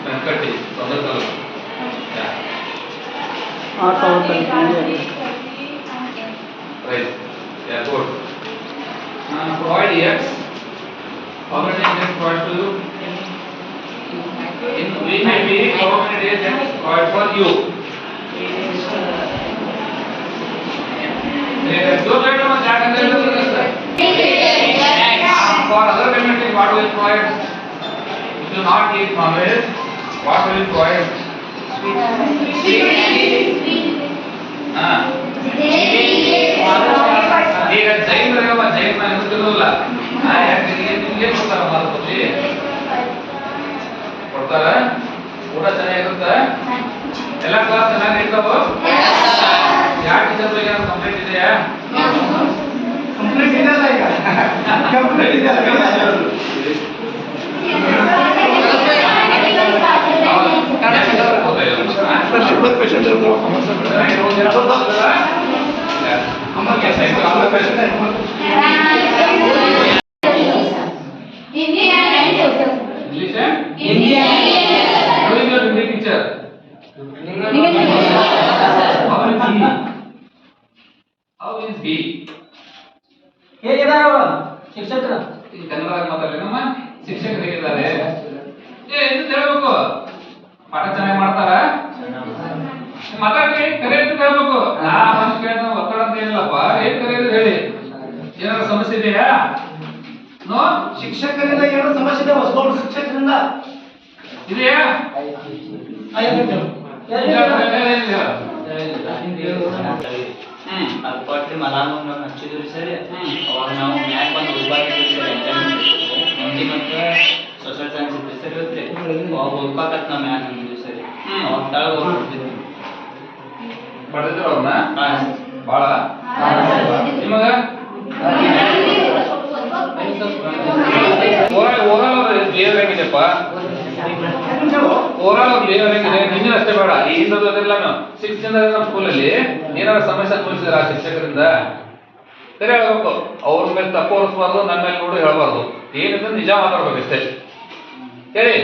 Venkate, Sadakalam. Yeah. Not our country. Right. Yeah, good. Uh, provide x. How many days is provide for you? In week and week, how many days is provide for you? दो लाइटों में क्या करते हैं sir? For other community, what will provide? You not eat non-veg, what will? हाँ. ಈಗ ಜೈನ್ ಜೈನ ಇರುತ್ತಿರಲಿಲ್ಲ ನಿಮ್ಗೆ ಕೊಡ್ತಾರ ಮಾರುಕಟ್ಟೆ ಕೊಡ್ತಾರ? ಊಟ ಚೆನ್ನಾಗಿರುತ್ತೆ? ಎಲ್ಲ ಕ್ಲಾಸ್ ಚೆನ್ನಾಗಿ ಇರ್ತಾವ? ಯಾವ ಕಂಪ್ಲೇಂಟ್ ಇದೆಯಾ? ಕಂಪ್ಲೇಂಟ್ ಇದೆ ಕಂಪ್ಲೇಂಟ್ ಇದೆಯಲ್ಲ English eh? Who is your Hindi teacher? How is he? How is he? ಹೇಗಿದ್ದಾರೆ ಅವರು ಶಿಕ್ಷಕರು ಈಗ ಕನ್ನಡದಾಗ ಮಾತಾಡ್ರಿ ನಮ್ಮ ಶಿಕ್ಷಕರು ಹೇಗಿದ್ದಾರೆ ಏ ಎಂದು ಹೇಳ್ಬೇಕು ಪಾಠ ಚೆನ್ನಾಗಿ ಮಾಡ್ತಾರ ಮಾತಾಡ್ರಿ ಕರೆ ಅಂತ ಹೇಳ್ಬೇಕು ನಾ ಮನುಷ್ಯ ಕೇಳ್ದ ಒತ್ತಡ ಅಂತ ಏನಿಲ್ಲಪ್ಪ ಏನ್ ಕರೆ ಇದೆ ಹೇಳಿ ಏನಾದ್ರು ಸಮಸ್ಯೆ ಇದೆಯಾ ನೋ ಶಿಕ್ಷಕರಿಂದ ಏನು ಸಮಸ್ಯೆ ಇದೆ ಹೊಸದೋಡು ಶಿಕ್ಷಕರಿಂದ ಇದೆಯಾ ಕೊಟ್ಟು ಮಲಾನು ಹಚ್ಚಿದ್ರಿ ಸರಿ. ಅವಾಗ ನಾವು ಮ್ಯಾಕ್ ಬಂದು ಸರ್. ಎಕ್ಸಾಮ್ ಹಿಂದಿ ಮತ್ತು ಸೋಷಲ್ ಸೈನ್ಸ್ ಇತ್ತು ಸರಿ ಇವತ್ರಿ ಅವಾಗ ಉಳ್ಬಾಕತ್ ನಾವು ಮ್ಯಾಕ್ ಅಂದಿದ್ವಿ ಸರಿ. ಅವಾಗ ತಳಗ ಹೋಗ್ಬಿಟ್ಟಿದ್ವಿ ಬಡದಿದ್ರು ಅವ್ರನ್ನ? ಹಾಂ. ಬಾಳ? ನಿಮಗ? ಹೇಗಿದೆಪ್ಪ ಓವರಾಲ್ ಅವ್ರ ಬಿಹೇವಿಯರ್ ಹೇಗಿದೆ ನಿನ್ನೆ ಅಷ್ಟೇ ಬೇಡ. ಈ ಹಿಂದೋದಿಲ್ಲ ಸಿಕ್ಸ್ ಇಂದ ನಮ್ಮ ಸ್ಕೂಲಲ್ಲಿ ಏನಾರ ಸಮಸ್ಯೆ ಅನುಭವಿಸಿದಾರ ಆ ಶಿಕ್ಷಕರಿಂದ. ಸರಿ ಹೇಳ್ಬೇಕು. ಅವ್ರ ಮೇಲೆ ತಪ್ಪು ಹೊರಿಸ್ಬಾರ್ದು ನನ್ನ ಮೇಲೆ ಕೂಡ ಹೇಳ್ಬಾರ್ದು. ಏನಿದೆ ನಿಜ ಮಾತಾಡ್ಬೇಕು ಅಷ್ಟೇ. ಹೇಳಿ.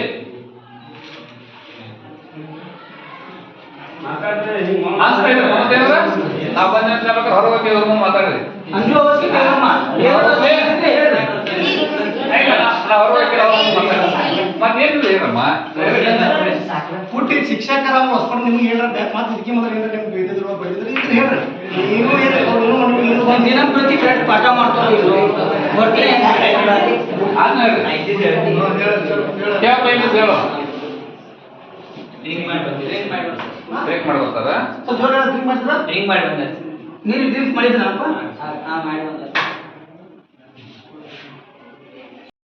ನಾವು ಬಂದ ಹೊರಗೆ ಹೋಗಿ ಇವ್ರ ಮುಂದೆ ಮಾತಾಡ್ರಿ ಅಂಜು ಅವಶ್ಯಕತೆ ಇಲ್ಲಮ್ಮ. ಏನು ಇದ್ರೆ ಹೇಳ್ರಿ. ಮತ್ತೇನಿಲ್ಲ ಏನಮ್ಮ ಹುಟ್ಟಿ ಶಿಕ್ಷಕರ ಹೊಸ್ಕೊಂಡು ನಿಮ್ಗೆ ಏನಾರ ಬ್ಯಾಕ್ ಮಾತು ಇದಕ್ಕೆ ಮೊದಲು ಏನಾರ ನಿಮ್ಗೆ ಬೈದಿದ್ರು ಬೈದಿದ್ರು ಇದ್ರೆ ಹೇಳ್ರಿ. ಏನು ಏನು ದಿನ ಪ್ರತಿ ಕರೆಕ್ಟ್ ಪಾಠ ಮಾಡ್ತಾರೆ ಇಲ್ಲೋ ಬರ್ತೀನಿ ಹೇಳು? ಡ್ರಿಂಕ್ ಮಾಡಿ ಬಂದಿರಿ ಡ್ರಿಂಕ್ ಮಾಡಿ ಡ್ರಿಂಕ್ ಮಾಡ್ತೀರಾ? ಡ್ರಿಂಕ್ ಮಾಡಿ ಬಂದ ನೀನು ಡ್ರಿಂಕ್ಸ್ ಮಾಡಿದ್ರಪ್ಪ ಮಾಡಿ ಬಂದ